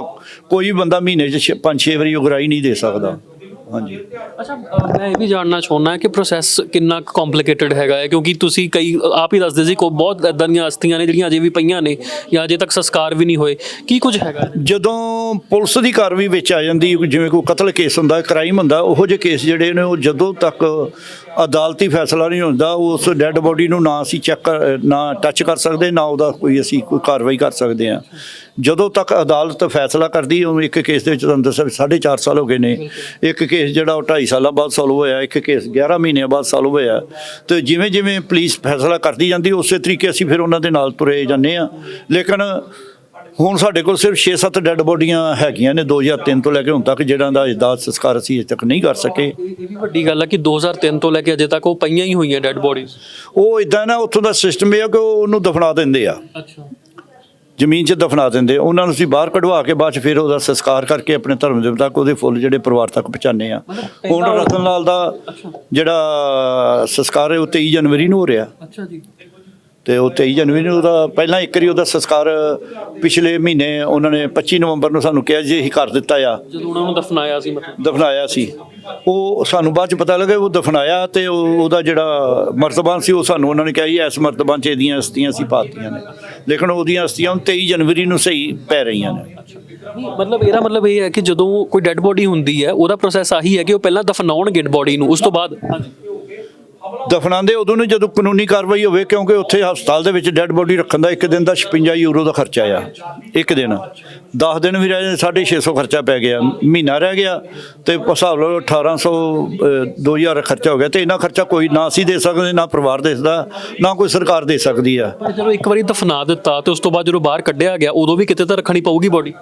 ਕੋਈ ਬੰਦਾ ਮਹੀਨੇ ਚ 5-6 ਵਾਰੀ ਉਗਰਾਈ ਨਹੀਂ ਦੇ ਸਕਦਾ। ਹਾਂਜੀ। ਅੱਛਾ ਅ, ਮੈਂ ਇਹ ਵੀ ਜਾਣਨਾ ਚਾਹੁੰਦਾ ਕਿ ਪ੍ਰੋਸੈਸ ਕਿੰਨਾ ਕੰਪਲਿਕੇਟਡ ਹੈਗਾ ਹੈ ਕਿਉਂਕਿ ਤੁਸੀਂ ਕਈ ਆਪ ਹੀ ਦੱਸਦੇ ਸੀ ਕੋ ਬਹੁਤ ਇਦਾਂ ਦੀਆਂ ਹਸਤੀਆਂ ਨੇ ਜਿਹੜੀਆਂ ਅਜੇ ਵੀ ਪਈਆਂ ਨੇ ਜਾਂ ਅਜੇ ਤੱਕ ਸੰਸਕਾਰ ਵੀ ਨਹੀਂ ਹੋਏ। ਕੀ ਕੁਝ ਹੈਗਾ ਜਦੋਂ ਪੁਲਿਸ ਦੀ ਕਾਰਵਾਈ ਵਿੱਚ ਆ ਜਾਂਦੀ ਜਿਵੇਂ ਕੋਈ ਕਤਲ ਕੇਸ ਹੁੰਦਾ ਕ੍ਰਾਈਮ ਹੁੰਦਾ ਉਹੋ ਜਿਹੇ ਕੇਸ ਜਿਹੜੇ ਨੇ ਉਹ ਜਦੋਂ ਤੱਕ ਅਦਾਲਤੀ ਫੈਸਲਾ ਨਹੀਂ ਹੁੰਦਾ ਉਸ ਡੈੱਡ ਬੋਡੀ ਨੂੰ ਨਾ ਅਸੀਂ ਚੈੱਕ ਨਾ ਟੱਚ ਕਰ ਸਕਦੇ ਨਾ ਉਹਦਾ ਕੋਈ ਅਸੀਂ ਕੋਈ ਕਾਰਵਾਈ ਕਰ ਸਕਦੇ ਆ ਜਦੋਂ ਤੱਕ ਅਦਾਲਤ ਫੈਸਲਾ ਕਰਦੀ ਉਹ ਇੱਕ ਕੇਸ ਦੇ ਵਿੱਚ ਤੁਹਾਨੂੰ ਦੱਸਿਆ ਵੀ ਸਾਢੇ ਚਾਰ ਸਾਲ ਹੋ ਗਏ ਨੇ। ਇੱਕ ਕੇਸ ਜਿਹੜਾ ਉਹ 2.5 ਸਾਲਾਂ ਬਾਅਦ ਸੋਲਵ ਹੋਇਆ ਇੱਕ ਕੇਸ 11 ਮਹੀਨਿਆਂ ਬਾਅਦ ਸੋਲਵ ਹੋਇਆ। ਤੇ ਜਿਵੇਂ ਜਿਵੇਂ ਪੁਲਿਸ ਫੈਸਲਾ ਕਰਦੀ ਜਾਂਦੀ ਉਸੇ ਤਰੀਕੇ ਅਸੀਂ ਫਿਰ ਉਹਨਾਂ ਦੇ ਨਾਲ ਤੁਰੇ ਜਾਂਦੇ ਆ ਲੇਕਿਨ ਹੁਣ ਸਾਡੇ ਕੋਲ ਸਿਰਫ 6-7 ਡੈੱਡ ਬੋਡੀਆਂ ਹੈਗੀਆਂ ਨੇ 2003 ਤੋਂ ਲੈ ਕੇ ਹੁਣ ਤੱਕ ਜਿਹੜਾ ਦਾ ਇਦਾਦ ਸੰਸਕਾਰ ਅਸੀਂ ਅਜੇ ਤੱਕ ਨਹੀਂ ਕਰ ਸਕੇ। ਇਹ ਇਹ ਵੀ ਵੱਡੀ ਗੱਲ ਹੈ ਕਿ 2003 ਤੋਂ ਲੈ ਕੇ ਅਜੇ ਤੱਕ ਉਹ ਪਈਆਂ ਹੀ ਹੋਈਆਂ ਡੈੱਡ ਬੋਡੀਜ਼। ਉਹ ਇਦਾਂ ਨਾ ਉੱਥੋਂ ਦਾ ਸਿਸਟਮ ਇਹ ਆ ਕਿ ਉਹ ਉਹਨੂੰ ਦਫਨਾ ਦਿੰਦੇ ਆ। ਅੱਛਾ। ਜ਼ਮੀਨ 'ਚ ਦਫਨਾ ਦਿੰਦੇ। ਉਹਨਾਂ ਨੂੰ ਅਸੀਂ ਬਾਹਰ ਕਢਵਾ ਕੇ ਬਾਅਦ 'ਚ ਫਿਰ ਉਹਦਾ ਸੰਸਕਾਰ ਕਰਕੇ ਆਪਣੇ ਧਰਮ ਦੇ ਮੁਤਾਬਕ ਉਹਦੇ ਫੁੱਲ ਜਿਹੜੇ ਪਰਿਵਾਰ ਤੱਕ ਪਹੁੰਚਾਉਂਦੇ ਆ ਹੁਣ ਰਤਨ ਲਾਲ ਦਾ ਜਿਹੜਾ ਸੰਸਕਾਰ ਹੈ ਉਹ 23 ਜਨਵਰੀ ਨੂੰ ਹੋ ਰਿਹਾ। ਅੱਛਾ ਜੀ। ਤੇ ਉਹ 23 ਜਨਵਰੀ ਨੂੰ ਉਹਦਾ ਪਹਿਲਾਂ ਇੱਕ ਵਾਰੀ ਉਹਦਾ ਸੰਸਕਾਰ ਪਿਛਲੇ ਮਹੀਨੇ ਉਹਨਾਂ ਨੇ 25 ਨਵੰਬਰ ਨੂੰ ਸਾਨੂੰ ਕਿਹਾ ਜੀ ਅਸੀਂ ਕਰ ਦਿੱਤਾ ਆ। ਜਦੋਂ ਉਹਨਾਂ ਨੂੰ ਦਫਨਾਇਆ ਸੀ ਮਤਲਬ। ਦਫਨਾਇਆ ਸੀ। ਉਹ ਸਾਨੂੰ ਬਾਅਦ ਚ ਪਤਾ ਲੱਗਾ ਉਹ ਦਫਨਾਇਆ ਤੇ ਉਹ- ਉਹਦਾ ਜਿਹੜਾ ਮਰਤਬਾਨ ਸੀ ਉਹ ਸਾਨੂੰ ਉਹਨਾਂ ਨੇ ਕਿਹਾ ਜੀ ਇਸ ਮਰਤਬਾਨ ਚ ਇਹਦੀਆਂ ਅਸਤੀਆਂ ਅਸੀਂ ਪਾਤੀਆਂ ਨੇ। ਲੇਕਿਨ ਉਹਦੀਆਂ ਅਸਤੀਆਂ ਹੁਣ 23 ਜਨਵਰੀ ਨੂੰ ਸਹੀ ਪੈ ਰਹੀਆਂ ਨੇ। ਮਤਲਬ ਇਹਦਾ ਮਤਲਬ ਇਹ ਹੈ ਕਿ ਜਦੋਂ ਕੋਈ ਡੈੱਡ ਬੋਡੀ ਹੁੰਦੀ ਹੈ ਉਹਦਾ ਪ੍ਰੋਸੈਸ ਆਹੀ ਹੈ ਕਿ ਉਹ ਪਹਿਲਾਂ ਦਫਨਾਉਣਗੇ ਬੋਡੀ ਨੂੰ ਉਸ ਤੋਂ ਬਾਅਦ। ਦਫਨਾਉਂਦੇ ਉਦੋਂ ਨੂੰ ਜਦੋਂ ਕਾਨੂੰਨੀ ਕਾਰਵਾਈ ਹੋਵੇ ਕਿਉਂਕਿ ਉੱਥੇ ਹਸਪਤਾਲ ਦੇ ਵਿੱਚ ਡੈੱਡ ਬੋਡੀ ਰੱਖਣ ਦਾ ਇੱਕ ਦਿਨ ਦਾ 56 ਯੂਰੋ ਦਾ ਖਰਚਾ ਆ ਇੱਕ ਦਿਨ। 10 ਦਿਨ ਵੀ ਰਹੇ 650 ਖਰਚਾ ਪੈ ਗਿਆ ਮਹੀਨਾ ਰਹਿ ਗਿਆ ਤੇ ਹਿਸਾਬ ਲਓ 1800 ਅਹ, 2000 ਖਰਚਾ ਹੋ ਗਿਆ ਤੇ ਇੰਨਾ ਖਰਚਾ ਕੋਈ ਨਾ ਅਸੀਂ ਦੇ ਸਕਦੇ ਨਾ ਪਰਿਵਾਰ ਦੇ ਸਕਦਾ ਨਾ ਕੋਈ ਸਰਕਾਰ ਦੇ ਸਕਦੀ ਆ। ਪਰ ਜਦੋਂ ਇੱਕ ਵਾਰੀ ਦਫਨਾ ਦਿੱਤਾ ਤੇ ਉਸ ਤੋਂ ਬਾਅਦ ਜਦੋਂ ਬਾਹਰ ਕੱਢਿਆ ਗਿਆ ਉਦੋਂ ਵੀ ਕਿਤੇ ਤਾਂ ਰੱਖਣੀ ਪਊਗੀ ਬੋਡੀ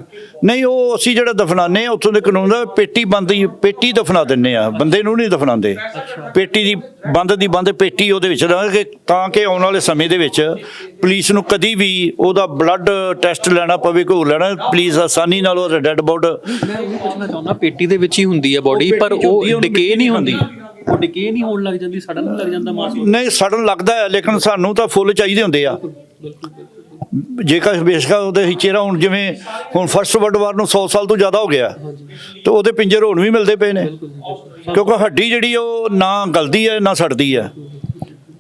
ਨਹੀਂ ਉਹ ਅਸੀਂ ਜਿਹੜਾ ਦਫਨਾਨੇ ਆ ਉੱਥੋਂ ਦੇ ਕਾਨੂੰਨ ਦਾ ਪੇਟੀ ਬੰਦ ਪੇਟੀ ਦਫਨਾ ਦਿੰਨੇ ਆ ਬੰਦੇ ਨੂੰ ਨਹੀਂ ਦਫਨਾਉਂਦੇ। ਪੇਟੀ ਦੀ ਬੰਦ ਦੀ ਬੰਦ ਪੇਟੀ ਉਹਦੇ ਵਿੱਚ ਰੱਖਾਂਗੇ ਤਾਂ ਕਿ ਆਉਣ ਵਾਲੇ ਸਮੇਂ ਦੇ ਵਿੱਚ ਪੁਲਿਸ ਨੂੰ ਕਦੀ ਵੀ ਉਹਦਾ ਬਲੱਡ ਟੈਸਟ ਲੈਣਾ ਪਵੇ ਕੋਈ ਲੈਣਾ ਪੁਲਿਸ ਆਸਾਨੀ ਨਾਲ ਉਹ ਡੈੱਡ ਬੋਡ ਮੈਂ ਚਾਹੁੰਦਾ ਪੇਟੀ ਦੇ ਵਿੱਚ ਹੀ ਹੁੰਦੀ ਹੈ ਬੋਡੀ ਪਰ ਉਹ ਡਿਕੇ ਨਹੀਂ ਹੁੰਦੀ। ਉਹ ਡਿਕੇ ਨਹੀਂ ਹੋਣ ਲੱਗ ਜਾਂਦੀ ਸੜਨ ਲੱਗ ਜਾਂਦਾ ਮਾਸ ਨਹੀਂ ਸੜਨ ਲੱਗਦਾ ਹੈ ਲੇਕਿਨ ਸਾਨੂੰ ਤਾਂ ਫੁੱਲ ਚਾਹੀਦੇ ਹੁੰਦੇ ਆ। ਜੇਕਰ ਬੇਸ਼ੱਕ ਉਹਦੇ ਹੀ ਚਿਹਰਾ ਹੁਣ ਜਿਵੇਂ ਹੁਣ ਫਸਟ ਵਰਲਡ ਵਾਰ ਨੂੰ 100 ਸਾਲ ਤੋਂ ਜ਼ਿਆਦਾ ਹੋ ਗਿਆ, ਤੇ ਉਹਦੇ ਪਿੰਜਰ ਹੁਣ ਵੀ ਮਿਲਦੇ ਪਏ ਨੇ। ਕਿਉਂਕਿ ਹੱਡੀ ਜਿਹੜੀ ਉਹ ਨਾ ਗਲਦੀ ਹੈ ਨਾ ਸੜਦੀ ਹੈ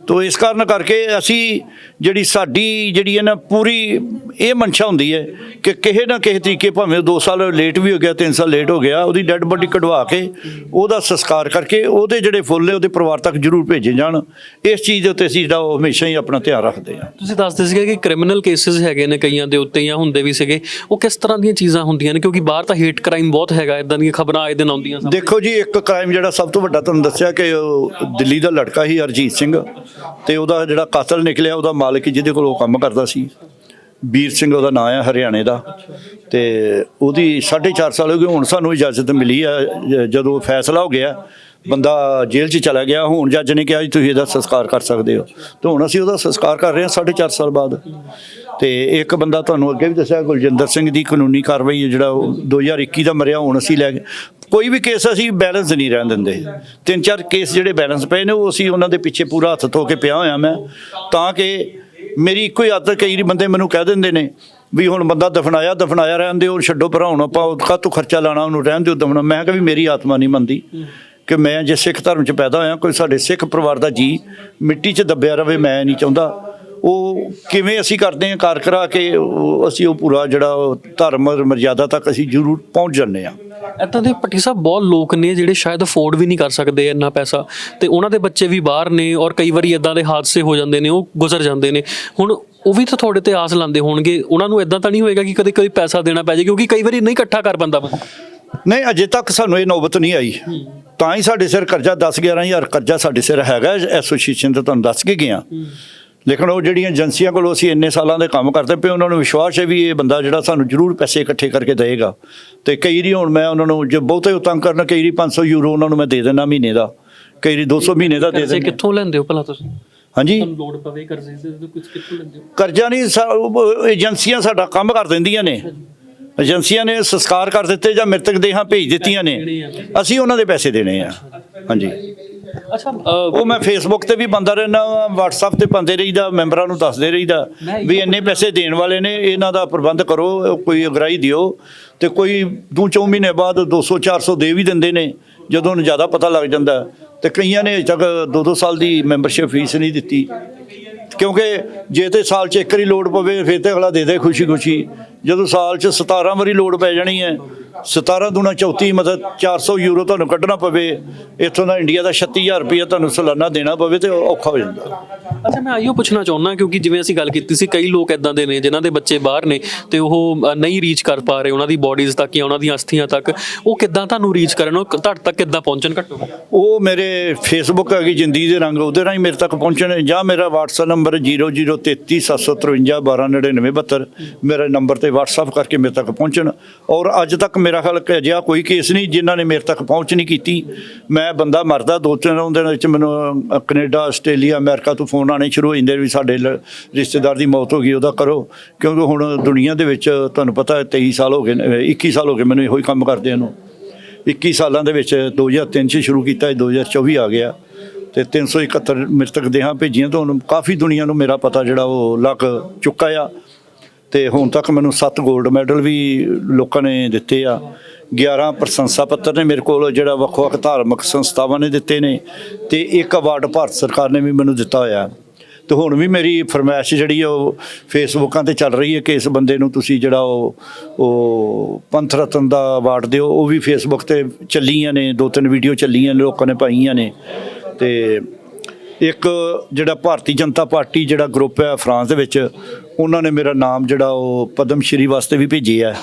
ਤੋ ਇਸ ਕਾਰਨ ਕਰਕੇ ਅਸੀਂ ਜਿਹੜੀ ਸਾਡੀ ਜਿਹੜੀ ਹੈ ਨਾ ਪੂਰੀ ਇਹ ਮਨਸ਼ਾ ਹੁੰਦੀ ਹੈ ਕਿ ਕਿਸੇ ਨਾ ਕਿਸੇ ਤਰੀਕੇ ਭਾਵੇਂ 2 ਸਾਲ ਲੇਟ ਵੀ ਹੋ ਗਿਆ 3 ਸਾਲ ਲੇਟ ਹੋ ਗਿਆ ਉਹਦੀ ਡੈੱਡ ਬੋਡੀ ਕਢਵਾ ਕੇ ਉਹਦਾ ਸੰਸਕਾਰ ਕਰਕੇ ਉਹਦੇ ਜਿਹੜੇ ਫੁੱਲ ਨੇ ਉਹਦੇ ਪਰਿਵਾਰ ਤੱਕ ਜ਼ਰੂਰ ਭੇਜੇ ਜਾਣ। ਇਸ ਚੀਜ਼ ਦੇ ਉੱਤੇ ਅਸੀਂ ਜਿਹੜਾ ਉਹ ਹਮੇਸ਼ਾ ਹੀ ਆਪਣਾ ਧਿਆਨ ਰੱਖਦੇ ਹਾਂ। ਤੁਸੀਂ ਦੱਸਦੇ ਸੀਗੇ ਕਿ ਕ੍ਰਿਮੀਨਲ ਕੇਸਿਸ ਹੈਗੇ ਨੇ ਕਈਆਂ ਦੇ ਉੱਤੇ ਜਾਂ ਹੁੰਦੇ ਵੀ ਸੀਗੇ। ਉਹ ਕਿਸ ਤਰ੍ਹਾਂ ਦੀਆਂ ਚੀਜ਼ਾਂ ਹੁੰਦੀਆਂ ਨੇ? ਕਿਉਂਕਿ ਬਾਹਰ ਤਾਂ ਹੇਟ ਕ੍ਰਾਈਮ ਬਹੁਤ ਹੈਗਾ ਇਦਾਂ ਦੀਆਂ ਖਬਰਾਂ ਆਏ ਦਿਨ ਆਉਂਦੀਆਂ ਸਾਹਮਣੇ। ਦੇਖੋ ਜੀ ਇੱਕ ਕ੍ਰਾਈਮ ਜਿਹੜਾ ਸਭ ਤੋਂ ਵੱਡਾ ਤੁਹਾਨੂੰ ਦੱਸਿਆ ਕਿ ਉਹ ਦਿੱਲੀ ਦਾ ਲੜਕਾ ਸੀ ਅਰਜੀਤ ਸਿੰਘ। ਤੇ ਉਹਦਾ ਜਿਹੜਾ ਕਾਤਲ ਨਿਕਲਿਆ ਉਹਦਾ ਮਾਲਕ ਜਿਹਦੇ ਕੋਲ ਉਹ ਕੰਮ ਕਰਦਾ ਸੀ, ਵੀਰ ਸਿੰਘ ਉਹਦਾ ਨਾਂ ਹੈ ਹਰਿਆਣੇ ਦਾ। ਤੇ ਉਹਦੀ 4.5 ਸਾਲ ਹੋ ਗਏ, ਹੁਣ ਸਾਨੂੰ ਇਜਾਜ਼ਤ ਮਿਲੀ ਆ ਜਦੋਂ ਫੈਸਲਾ ਹੋ ਗਿਆ, ਬੰਦਾ ਜੇਲ੍ਹ 'ਚ ਚਲਾ ਗਿਆ, ਹੁਣ ਜੱਜ ਨੇ ਕਿਹਾ ਜੀ ਤੁਸੀਂ ਇਹਦਾ ਸੰਸਕਾਰ ਕਰ ਸਕਦੇ ਹੋ। ਤੇ ਹੁਣ ਅਸੀਂ ਉਹਦਾ ਸੰਸਕਾਰ ਕਰ ਰਹੇ ਹਾਂ 4.5 ਸਾਲ ਬਾਅਦ। ਤੇ ਇੱਕ ਬੰਦਾ ਤੁਹਾਨੂੰ ਅੱਗੇ ਵੀ ਦੱਸਿਆ, ਗੁਲਜਿੰਦਰ ਸਿੰਘ ਦੀ ਕਾਨੂੰਨੀ ਕਾਰਵਾਈ ਹੈ, ਜਿਹੜਾ ਉਹ 2021 ਦਾ ਮਰਿਆ, ਹੁਣ ਅਸੀਂ ਲੈ ਕੇ, ਕੋਈ ਵੀ ਕੇਸ ਅਸੀਂ ਬੈਲੈਂਸ ਨਹੀਂ ਰਹਿਣ ਦਿੰਦੇ। ਤਿੰਨ ਚਾਰ ਕੇਸ ਜਿਹੜੇ ਬੈਲੈਂਸ ਪਏ ਨੇ, ਉਹ ਅਸੀਂ ਉਹਨਾਂ ਦੇ ਪਿੱਛੇ ਪੂਰਾ ਹੱਥ ਧੋ ਕੇ ਪਿਆ ਹੋਇਆ ਮੈਂ। ਤਾਂ ਕਿ ਮੇਰੀ ਇੱਕੋ ਹੀ ਆਦਤ ਕਈ ਬੰਦੇ ਮੈਨੂੰ ਕਹਿ ਦਿੰਦੇ ਨੇ ਵੀ ਹੁਣ ਬੰਦਾ ਦਫਨਾਇਆ ਦਫਨਾਇਆ ਰਹਿਣ ਦਿਓ ਛੱਡੋ ਭਰਾ, ਹੁਣ ਆਪਾਂ ਕਾਹਤੋਂ ਖਰਚਾ ਲਾਣਾ ਉਹਨੂੰ ਰਹਿਣ ਦਿਓ ਦਫਨਾ। ਮੈਂ ਕਿਹਾ ਵੀ ਮੇਰੀ ਆਤਮਾ ਨਹੀਂ ਮੰਨਦੀ ਕਿ ਮੈਂ ਜੇ ਸਿੱਖ ਧਰਮ 'ਚ ਪੈਦਾ ਹੋਇਆ, ਕੋਈ ਸਾਡੇ ਸਿੱਖ ਪਰਿਵਾਰ ਦਾ ਜੀ ਮਿੱਟੀ 'ਚ ਦੱਬਿਆ ਰਵੇ, ਮੈਂ ਨਹੀਂ ਚਾਹੁੰਦਾ। ਉਹ ਕਿਵੇਂ ਅਸੀਂ ਕਰਦੇ ਹਾਂ ਕਾਰ ਕਰਾ ਕੇ ਅਸੀਂ ਉਹ ਪੂਰਾ ਜਿਹੜਾ ਧਰਮ ਮਰਜ਼ਾਦਾ ਤੱਕ ਅਸੀਂ ਜ਼ਰੂਰ ਪਹੁੰਚ ਜਾਂਦੇ ਹਾਂ। ਇਦਾਂ ਦੇ ਪੱਟੀ ਸਾਹਿਬ ਬਹੁਤ ਲੋਕ ਨੇ ਜਿਹੜੇ ਸ਼ਾਇਦ ਅਫੋਰਡ ਵੀ ਨਹੀਂ ਕਰ ਸਕਦੇ ਇੰਨਾ ਪੈਸਾ ਤੇ ਉਹਨਾਂ ਦੇ ਬੱਚੇ ਵੀ ਬਾਹਰ ਨੇ ਔਰ ਕਈ ਵਾਰੀ ਇਦਾਂ ਦੇ ਹਾਦਸੇ ਹੋ ਜਾਂਦੇ ਨੇ ਉਹ ਗੁਜ਼ਰ ਜਾਂਦੇ ਨੇ। ਹੁਣ ਉਹ ਵੀ ਤਾਂ ਤੁਹਾਡੇ ਤੇ ਆਸ ਲਾਉਂਦੇ ਹੋਣਗੇ ਉਹਨਾਂ ਨੂੰ ਇਦਾਂ ਤਾਂ ਨਹੀਂ ਹੋਏਗਾ ਕਿ ਕਦੇ ਕਦੇ ਪੈਸਾ ਦੇਣਾ ਪੈ ਜਾਏ ਕਿਉਂਕਿ ਕਈ ਵਾਰੀ ਨਹੀਂ ਇਕੱਠਾ ਕਰ ਬੰਦਾ। ਨਹੀਂ ਅਜੇ ਤੱਕ ਸਾਨੂੰ ਇਹ ਨੌਬਤ ਨਹੀਂ ਆਈ। ਤਾਂ ਹੀ ਸਾਡੇ ਸਿਰ ਕਰਜ਼ਾ 10 11000 ਕਰਜ਼ਾ ਸਾਡੇ ਸਿਰ ਹੈਗਾ ਐਸੋਸੀਏਸ਼ਨ ਤੇ ਤੁਹਾਨੂੰ ਦੱਸ ਕੇ ਗਿਆ ਲੇਕਿਨ ਉਹ ਜਿਹੜੀਆਂ ਏਜੰਸੀਆਂ ਕੋਲੋਂ ਅਸੀਂ ਇੰਨੇ ਸਾਲਾਂ ਦੇ ਕੰਮ ਕਰਦੇ ਪਏ ਉਹਨਾਂ ਨੂੰ ਵਿਸ਼ਵਾਸ ਹੈ ਵੀ ਇਹ ਬੰਦਾ ਜਿਹੜਾ ਸਾਨੂੰ ਜ਼ਰੂਰ ਪੈਸੇ ਇਕੱਠੇ ਕਰਕੇ ਦੇਏਗਾ ਤੇ ਕਈ ਵਾਰੀ ਹੁਣ ਮੈਂ ਉਹਨਾਂ ਨੂੰ ਜੇ ਬਹੁਤੇ ਤੰਗ ਕਰਨ ਕਈ ਵਾਰੀ 500 ਯੂਰੋ ਉਹਨਾਂ ਨੂੰ ਮੈਂ ਦੇ ਦੇਣਾ ਮਹੀਨੇ ਦਾ। ਕਈ ਵਾਰੀ 200 ਮਹੀਨੇ ਦਾ ਦੇ ਦੇਣਾ ਕਿੱਥੋਂ ਲੈਂਦੇ ਹੋ ਭਲਾ ਤੁਸੀਂ? ਹਾਂਜੀ। ਤੁਹਾਨੂੰ ਲੋੜ ਪਵੇ ਕਰਜ਼ੇ ਦੇ ਕੁਝ ਕਿੱਥੋਂ ਲੈਂਦੇ ਹੋ? ਕਰਜ਼ਾ ਨਹੀਂ ਏਜੰਸੀਆਂ ਸਾਡਾ ਕੰਮ ਕਰ ਦਿੰਦੀਆਂ ਨੇ। ਏਜੰਸੀਆਂ ਨੇ ਸੰਸਕਾਰ ਕਰ ਦਿੱਤੇ ਜਾਂ ਮ੍ਰਿਤਕ ਦੇਹਾਂ ਭੇਜ ਦਿੱਤੀਆਂ ਨੇ। ਅਸੀਂ ਉਹਨਾਂ ਦੇ ਪੈਸੇ ਦੇਣੇ ਆ। ਹਾਂਜੀ। ਅੱਛਾ ਉਹ ਮੈਂ ਫੇਸਬੁੱਕ ਤੇ ਵੀ ਬੰਦਾ ਰਹਿਣਾ WhatsApp ਤੇ ਪਾਉਂਦੇ ਰਹੀਦਾ ਮੈਂਬਰਾਂ ਨੂੰ ਦੱਸਦੇ ਰਹੀਦਾ ਵੀ ਇੰਨੇ ਪੈਸੇ ਦੇਣ ਵਾਲੇ ਨੇ ਇਹਨਾਂ ਦਾ ਪ੍ਰਬੰਧ ਕਰੋ ਕੋਈ ਅਗਰਾਈ ਦਿਓ ਤੇ ਕੋਈ ਦੋ ਚੌ ਮਹੀਨੇ ਬਾਅਦ 200 400 ਦੇ ਵੀ ਦਿੰਦੇ ਨੇ ਜਦੋਂ ਉਹਨੂੰ ਜ਼ਿਆਦਾ ਪਤਾ ਲੱਗ ਜਾਂਦਾ। ਤੇ ਕਈਆਂ ਨੇ ਅਜੇ ਤੱਕ 2-2 ਸਾਲ ਦੀ ਮੈਂਬਰਸ਼ਿਪ ਫੀਸ ਨਹੀਂ ਦਿੱਤੀ। ਕਿਉਂਕਿ ਜੇ ਤੇ ਸਾਲ 'ਚ ਇੱਕ ਵਾਰੀ ਲੋਡ ਪਵੇ ਫਿਰ ਤੇ ਅਗਲਾ ਦੇ ਦੇ ਖੁਸ਼ੀ ਖੁਸ਼ੀ ਜਦੋਂ ਸਾਲ 'ਚ 17 ਵਾਰੀ ਲੋਡ ਪੈ ਜਾਣੀ ਹੈ 17 ਦੁਣਾ 34 ਮਤਲਬ 400 ਯੂਰੋ ਤੁਹਾਨੂੰ ਕੱਢਣਾ ਪਵੇ ਇੱਥੋਂ ਦਾ ਇੰਡੀਆ ਦਾ 36000 ਰੁਪਏ ਤੁਹਾਨੂੰ ਸਾਲਾਨਾ ਦੇਣਾ ਪਵੇ ਤੇ ਔਖਾ ਹੋ ਜਾਂਦਾ। ਅੱਛਾ ਮੈਂ ਆਈਓ ਪੁੱਛਣਾ ਚਾਹੁੰਦਾ ਕਿਉਂਕਿ ਜਿਵੇਂ ਅਸੀਂ ਗੱਲ ਕੀਤੀ ਸੀ ਕਈ ਲੋਕ ਇਦਾਂ ਦੇ ਨੇ ਜਿਨ੍ਹਾਂ ਦੇ ਬੱਚੇ ਬਾਹਰ ਨੇ ਤੇ ਉਹ ਨਹੀਂ ਰੀਚ ਕਰ ਪਾ ਰਹੇ ਉਹਨਾਂ ਦੀ ਬਾਡੀਜ਼ ਤੱਕ ਜਾਂ ਉਹਨਾਂ ਦੀਆਂ ਅਸਥੀਆਂ ਤੱਕ ਉਹ ਕਿੱਦਾਂ ਤੁਹਾਨੂੰ ਰੀਚ ਕਰਨ ਉਹ ਤੁਹਾਡੇ ਤੱਕ ਕਿੱਦਾਂ ਪਹੁੰਚਣ ਘੱਟੋ ਉਹ ਮੇਰੇ ਫੇਸਬੁੱਕ ਹੈਗੀ ਜ਼ਿੰਦਗੀ ਦੇ ਰੰਗ ਉਹਦੇ ਰਾਹੀਂ ਮੇਰੇ ਤੱਕ ਪਹੁੰਚਣ ਜਾਂ ਮੇਰਾ WhatsApp ਨੰਬਰ 00337531299 ਮੇਰੇ ਨੰਬਰ ਤੇ WhatsApp ਕਰਕੇ ਮੇਰੇ ਤੱਕ ਪਹੁੰਚਣ। ਔਰ ਅੱਜ ਤੱਕ ਮੇਰਾ ਖਿਆਲ ਕਿ ਅਜਿਹਾ ਕੋਈ ਕੇਸ ਨਹੀਂ ਜਿਨ੍ਹਾਂ ਨੇ ਮੇਰੇ ਤੱਕ ਪਹੁੰਚ ਨਹੀਂ ਕੀਤੀ। ਮੈਂ ਬੰਦਾ ਮਰਦਾ ਦੋ ਤਿੰਨ ਦਿਨ ਵਿੱਚ ਮੈਨੂੰ ਅ, ਕੈਨੇਡਾ ਆਸਟ੍ਰੇਲੀਆ ਅਮਰੀਕਾ ਤੋਂ ਫੋਨ ਆਣੇ ਸ਼ੁਰੂ ਹੋ ਜਾਂਦੇ ਵੀ ਸਾਡੇ ਲ- ਰਿਸ਼ਤੇਦਾਰ ਦੀ ਮੌਤ ਹੋ ਗਈ ਉਹਦਾ ਕਰੋ। ਕਿਉਂਕਿ ਹੁਣ ਦੁਨੀਆ ਦੇ ਵਿੱਚ ਤੁਹਾਨੂੰ ਪਤਾ ਹੈ 23 ਸਾਲ ਹੋ ਗਏ ਨੇ, ਅ, 21 ਸਾਲ ਹੋ ਗਏ ਮੈਨੂੰ ਇਹੋ ਹੀ ਕੰਮ ਕਰਦਿਆਂ ਨੂੰ। 21 ਸਾਲਾਂ ਦੇ ਵਿੱਚ 2003 ਚ ਸ਼ੁਰੂ ਕੀਤਾ ਇਹ 2024 ਆ ਗਿਆ। ਤੇ 371 ਮ੍ਰਿਤਕ ਦੇਹਾਂ ਭੇਜੀਆਂ ਤਾਂ ਹੁਣ ਕਾਫੀ ਦੁਨੀਆ ਨੂੰ ਮੇਰਾ ਪਤਾ ਜਿਹੜਾ ਉਹ ਲੱਗ ਚੁੱਕਾ ਆ। ਤੇ ਹੁਣ ਤੱਕ ਮੈਨੂੰ 7 골ਡ ਮੈਡਲ ਵੀ ਲੋਕਾਂ ਨੇ ਦਿੱਤੇ ਆ। 11 ਪ੍ਰਸ਼ੰਸਾ ਪੱਤਰ ਨੇ ਮੇਰੇ ਕੋਲ, ਜਿਹੜਾ ਵੱਖ-ਵੱਖ ਧਾਰਮਿਕ ਸੰਸਥਾਵਾਂ ਨੇ ਦਿੱਤੇ ਨੇ ਤੇ ਇੱਕ ਅਵਾਰਡ ਭਾਰਤ ਸਰਕਾਰ ਨੇ ਵੀ ਮੈਨੂੰ ਦਿੱਤਾ ਹੋਇਆ। ਤੇ ਹੁਣ ਵੀ ਮੇਰੀ ਫਰਮਾਇਸ਼ ਜਿਹੜੀ ਆ, ਉਹ ਫੇਸਬੁੱਕਾਂ ਤੇ ਚੱਲ ਰਹੀ ਹੈ ਕਿ ਇਸ ਬੰਦੇ ਨੂੰ ਤੁਸੀਂ ਜਿਹੜਾ ਉਹ ਉਹ ਪੰਥ ਰਤਨ ਦਾ ਅਵਾਰਡ ਦਿਓ। ਉਹ ਵੀ ਫੇਸਬੁੱਕ ਤੇ ਚੱਲੀਆਂ ਨੇ ਦੋ ਤਿੰਨ ਵੀਡੀਓ ਚੱਲੀਆਂ ਨੇ, ਲੋਕਾਂ ਨੇ ਪਾਈਆਂ ਨੇ। ਤੇ ਇੱਕ ਜਿਹੜਾ ਭਾਰਤੀ ਜਨਤਾ ਪਾਰਟੀ ਜਿਹੜਾ ਗਰੁੱਪ ਹੈ ਫਰਾਂਸ ਦੇ ਵਿੱਚ, ਉਹਨਾਂ ਨੇ ਮੇਰਾ ਨਾਮ ਜਿਹੜਾ ਉਹ ਪਦਮ ਸ਼੍ਰੀ ਵਾਸਤੇ ਵੀ ਭੇਜਿਆ ਹੈ।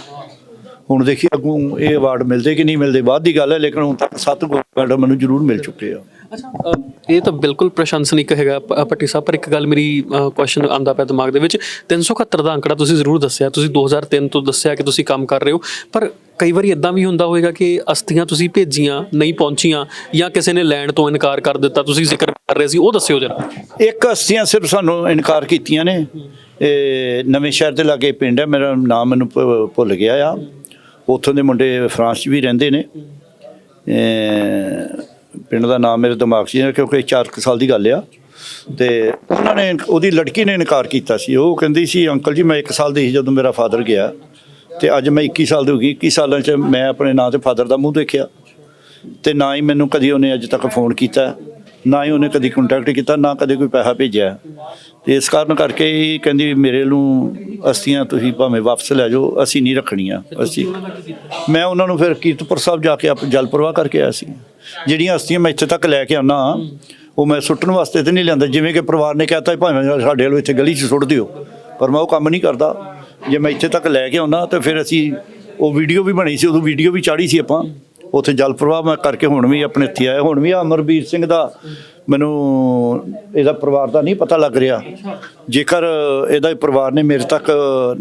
ਹੁਣ ਦੇਖੀ, ਅੱਗੋਂ ਇਹ ਅਵਾਰਡ ਮਿਲਦੇ ਕਿ ਨਹੀਂ ਮਿਲਦੇ, ਬਾਅਦ ਦੀ ਗੱਲ ਹੈ, ਲੇਕਿਨ ਹੁਣ ਤੱਕ ਸੱਤ ਗੋਲਡ ਮੈਨੂੰ ਜ਼ਰੂਰ ਮਿਲ ਚੁੱਕੇ ਆ। ਅੱਛਾ। ਇਹ ਤਾਂ ਬਿਲਕੁਲ ਪ੍ਰਸ਼ੰਸਨਿਕ ਹੈਗਾ, ਪ- ਪੱਟੀ ਸਾਹਿਬ, ਪਰ ਇੱਕ ਗੱਲ ਮੇਰੀ ਕੁਐਸਚਨ ਆਂਦਾ ਪਿਆ ਦਿਮਾਗ ਦੇ ਵਿੱਚ। 371 ਦਾ ਅੰਕੜਾ ਤੁਸੀਂ ਜ਼ਰੂਰ ਦੱਸਿਆ, ਤੁਸੀਂ 2003 ਤੋਂ ਦੱਸਿਆ ਕਿ ਤੁਸੀਂ ਕੰਮ ਕਰ ਰਹੇ ਹੋ। ਪਰ ਕਈ ਵਾਰੀ ਇਦਾਂ ਵੀ ਹੁੰਦਾ ਹੋਵੇਗਾ ਕਿ ਅਸਥੀਆਂ ਤੁਸੀਂ ਭੇਜੀਆਂ, ਨਹੀਂ ਪਹੁੰਚੀਆਂ, ਜਾਂ ਕਿਸੇ ਨੇ ਲੈਣ ਤੋਂ ਇਨਕਾਰ ਕਰ ਦਿੱਤਾ, ਤੁਸੀਂ ਜ਼ਿਕਰ ਕਰ ਰਹੇ ਸੀ, ਉਹ ਦੱਸਿਓ ਜਰਾ। ਇੱਕ ਅਸਤੀਆਂ ਸਿਰਫ ਸਾਨੂੰ ਇਨਕਾਰ ਕੀਤੀਆਂ ਨੇ। ਇਹ ਨਵੇਂ ਸ਼ਹਿਰ ਦੇ ਲਾਗੇ ਪਿੰਡ ਹੈ, ਮੇਰਾ ਨਾਮ ਮੈਨੂੰ ਭੁ, ਭੁੱਲ ਗਿਆ ਆ। ਉੱਥੋਂ ਦੇ ਮੁੰਡੇ ਫਰਾਂਸ 'ਚ ਵੀ ਰਹਿੰਦੇ ਨੇ। ਇਹ ਪਿੰਡ ਦਾ ਨਾਮ ਮੇਰੇ ਦਿਮਾਗ 'ਚ ਨਹੀਂ ਹੈ ਕਿਉਂਕਿ 4 ਸਾਲ ਦੀ ਗੱਲ ਆ। ਤੇ ਉਹਨਾਂ ਨੇ ਉਹਦੀ ਲੜਕੀ ਨੇ ਇਨਕਾਰ ਕੀਤਾ ਸੀ। ਉਹ ਕਹਿੰਦੀ ਸੀ, ਅੰਕਲ ਜੀ, ਮੈਂ 1 ਸਾਲ ਦੀ ਸੀ ਜਦੋਂ ਮੇਰਾ ਫਾਦਰ ਗਿਆ ਤੇ ਅੱਜ ਮੈਂ 21 ਸਾਲ ਦੀ ਹੋ ਗਈ। 21 ਸਾਲਾਂ 'ਚ ਮੈਂ ਆਪਣੇ ਨਾਂ ਤੇ ਫਾਦਰ ਦਾ ਮੂੰਹ ਦੇਖਿਆ ਤੇ ਨਾ ਹੀ ਮੈਨੂੰ ਕਦੀ ਉਹਨੇ ਅੱਜ ਤੱਕ ਫੋਨ ਕੀਤਾ। ਨਾ ਹੀ ਉਹਨੇ ਕਦੀ ਕੰਟੈਕਟ ਕੀਤਾ ਨਾ ਕਦੇ ਕੋਈ ਪੈਸਾ ਭੇਜਿਆ। ਤੇ ਇਸ ਕਾਰਨ ਕਰਕੇ ਹੀ ਕਹਿੰਦੀ ਮੇਰੇ ਨੂੰ ਅਸਤੀਆਂ ਤੁਸੀਂ ਭਾਵੇਂ ਵਾਪਸ ਲੈ ਜਾਓ ਅਸੀਂ ਨਹੀਂ ਰੱਖਣੀਆਂ। ਅਸੀਂ ਮੈਂ ਉਹਨਾਂ ਨੂੰ ਫਿਰ ਕੀਰਤਪੁਰ ਸਾਹਿਬ ਜਾ ਕੇ ਜਲ ਪ੍ਰਵਾਹ ਕਰਕੇ ਆਇਆ ਸੀ। ਜਿਹੜੀਆਂ ਅਸਤੀਆਂ ਮੈਂ ਇੱਥੇ ਤੱਕ ਲੈ ਕੇ ਆਉਣਾ ਉਹ ਮੈਂ ਸੁੱਟਣ ਵਾਸਤੇ ਤੇ ਨਹੀਂ ਲਿਆਂਦਾ। ਜਿਵੇਂ ਕਿ ਪਰਿਵਾਰ ਨੇ ਕਹਿਤਾ ਭਾਵੇਂ ਸਾਡੇ ਵੱਲੋਂ ਇੱਥੇ ਗਲੀ 'ਚ ਸੁੱਟ ਦਿਓ ਪਰ ਮੈਂ ਉਹ ਕੰਮ ਨਹੀਂ ਕਰਦਾ। ਜੇ ਮੈਂ ਇੱਥੇ ਤੱਕ ਲੈ ਕੇ ਆਉਣਾ ਤੇ ਫਿਰ ਅਸੀਂ ਉਹ ਵੀਡੀਓ ਵੀ ਬਣੀ ਸੀ ਉਦੋਂ ਵੀਡੀਓ ਵੀ ਚਾੜੀ ਸੀ ਆਪਾਂ। ਉੱਥੇ ਜਲ ਪ੍ਰਵਾਹ ਮੈਂ ਕਰਕੇ ਹੁਣ ਵੀ ਆਪਣੇ ਇੱਥੇ ਆਇਆ। ਹੁਣ ਵੀ ਆ ਅਮਰਵੀਰ ਸਿੰਘ ਦਾ ਮੈਨੂੰ ਇਹਦਾ ਪਰਿਵਾਰ ਦਾ ਨਹੀਂ ਪਤਾ ਲੱਗ ਰਿਹਾ। ਜੇਕਰ ਇਹਦਾ ਪਰਿਵਾਰ ਨੇ ਮੇਰੇ ਤੱਕ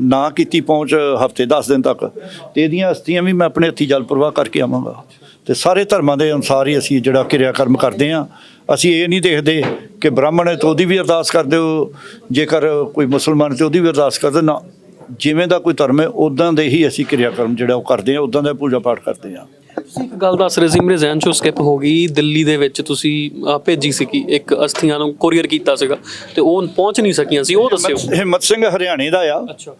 ਨਾ ਕੀਤੀ ਪਹੁੰਚ ਹਫ਼ਤੇ 10 ਦਿਨ ਤੱਕ, ਤੇ ਇਹਦੀਆਂ ਅਸਥੀਆਂ ਵੀ ਮੈਂ ਆਪਣੇ ਹੱਥੀ ਜਲ ਪ੍ਰਵਾਹ ਕਰਕੇ ਆਵਾਂਗਾ। ਤੇ ਸਾਰੇ ਧਰਮਾਂ ਦੇ ਅਨੁਸਾਰ ਹੀ ਅਸੀਂ ਜਿਹੜਾ ਕਿਰਿਆ ਕਰਮ ਕਰਦੇ ਆ ਅਸੀਂ ਇਹ ਨਹੀਂ ਦੇਖਦੇ ਕਿ ਬ੍ਰਾਹਮਣ ਹੈ ਤਾਂ ਉਹਦੀ ਵੀ ਅਰਦਾਸ ਕਰਦੇ ਹੋ। ਜੇਕਰ ਕੋਈ ਮੁਸਲਮਾਨ ਤੇ ਉਹਦੀ ਵੀ ਅਰਦਾਸ ਕਰਦੇ ਨਾ, ਜਿਵੇਂ ਦਾ ਕੋਈ ਧਰਮ ਹੈ ਉਦਾਂ ਦੇ ਹੀ ਅਸੀਂ ਕਿਰਿਆ ਕਰਮ ਜਿਹੜਾ ਉਹ ਕਰਦੇ ਆ ਉਦਾਂ ਦਾ ਪੂਜਾ ਪਾਠ ਕਰਦੇ ਆ ਤੁਸੀਂ ਇੱਕ ਗੱਲ ਦੱਸ ਰਹੇ ਸੀ ਮੇਰੇ ਜ਼ਿਹਨ ਚੋਂ ਸਕਿਪ ਹੋ ਗਈ ਦਿੱਲੀ ਦੇ ਵਿੱਚ ਤੁਸੀਂ ਅ, ਭੇਜੀ ਸੀ ਕਿ ਇੱਕ ਅਸਥੀਆਂ ਨੂੰ ਕੋਰੀਅਰ ਕੀਤਾ ਸੀਗਾ ਤੇ ਉਹ ਪਹੁੰਚ ਨਹੀਂ ਸਕੀਆਂ ਸੀ ਉਹ ਦੱਸਿਓ। ਹਿੰਮਤ ਸਿੰਘ ਹਰਿਆਣੇ ਦਾ ਆ। ਅੱਛਾ।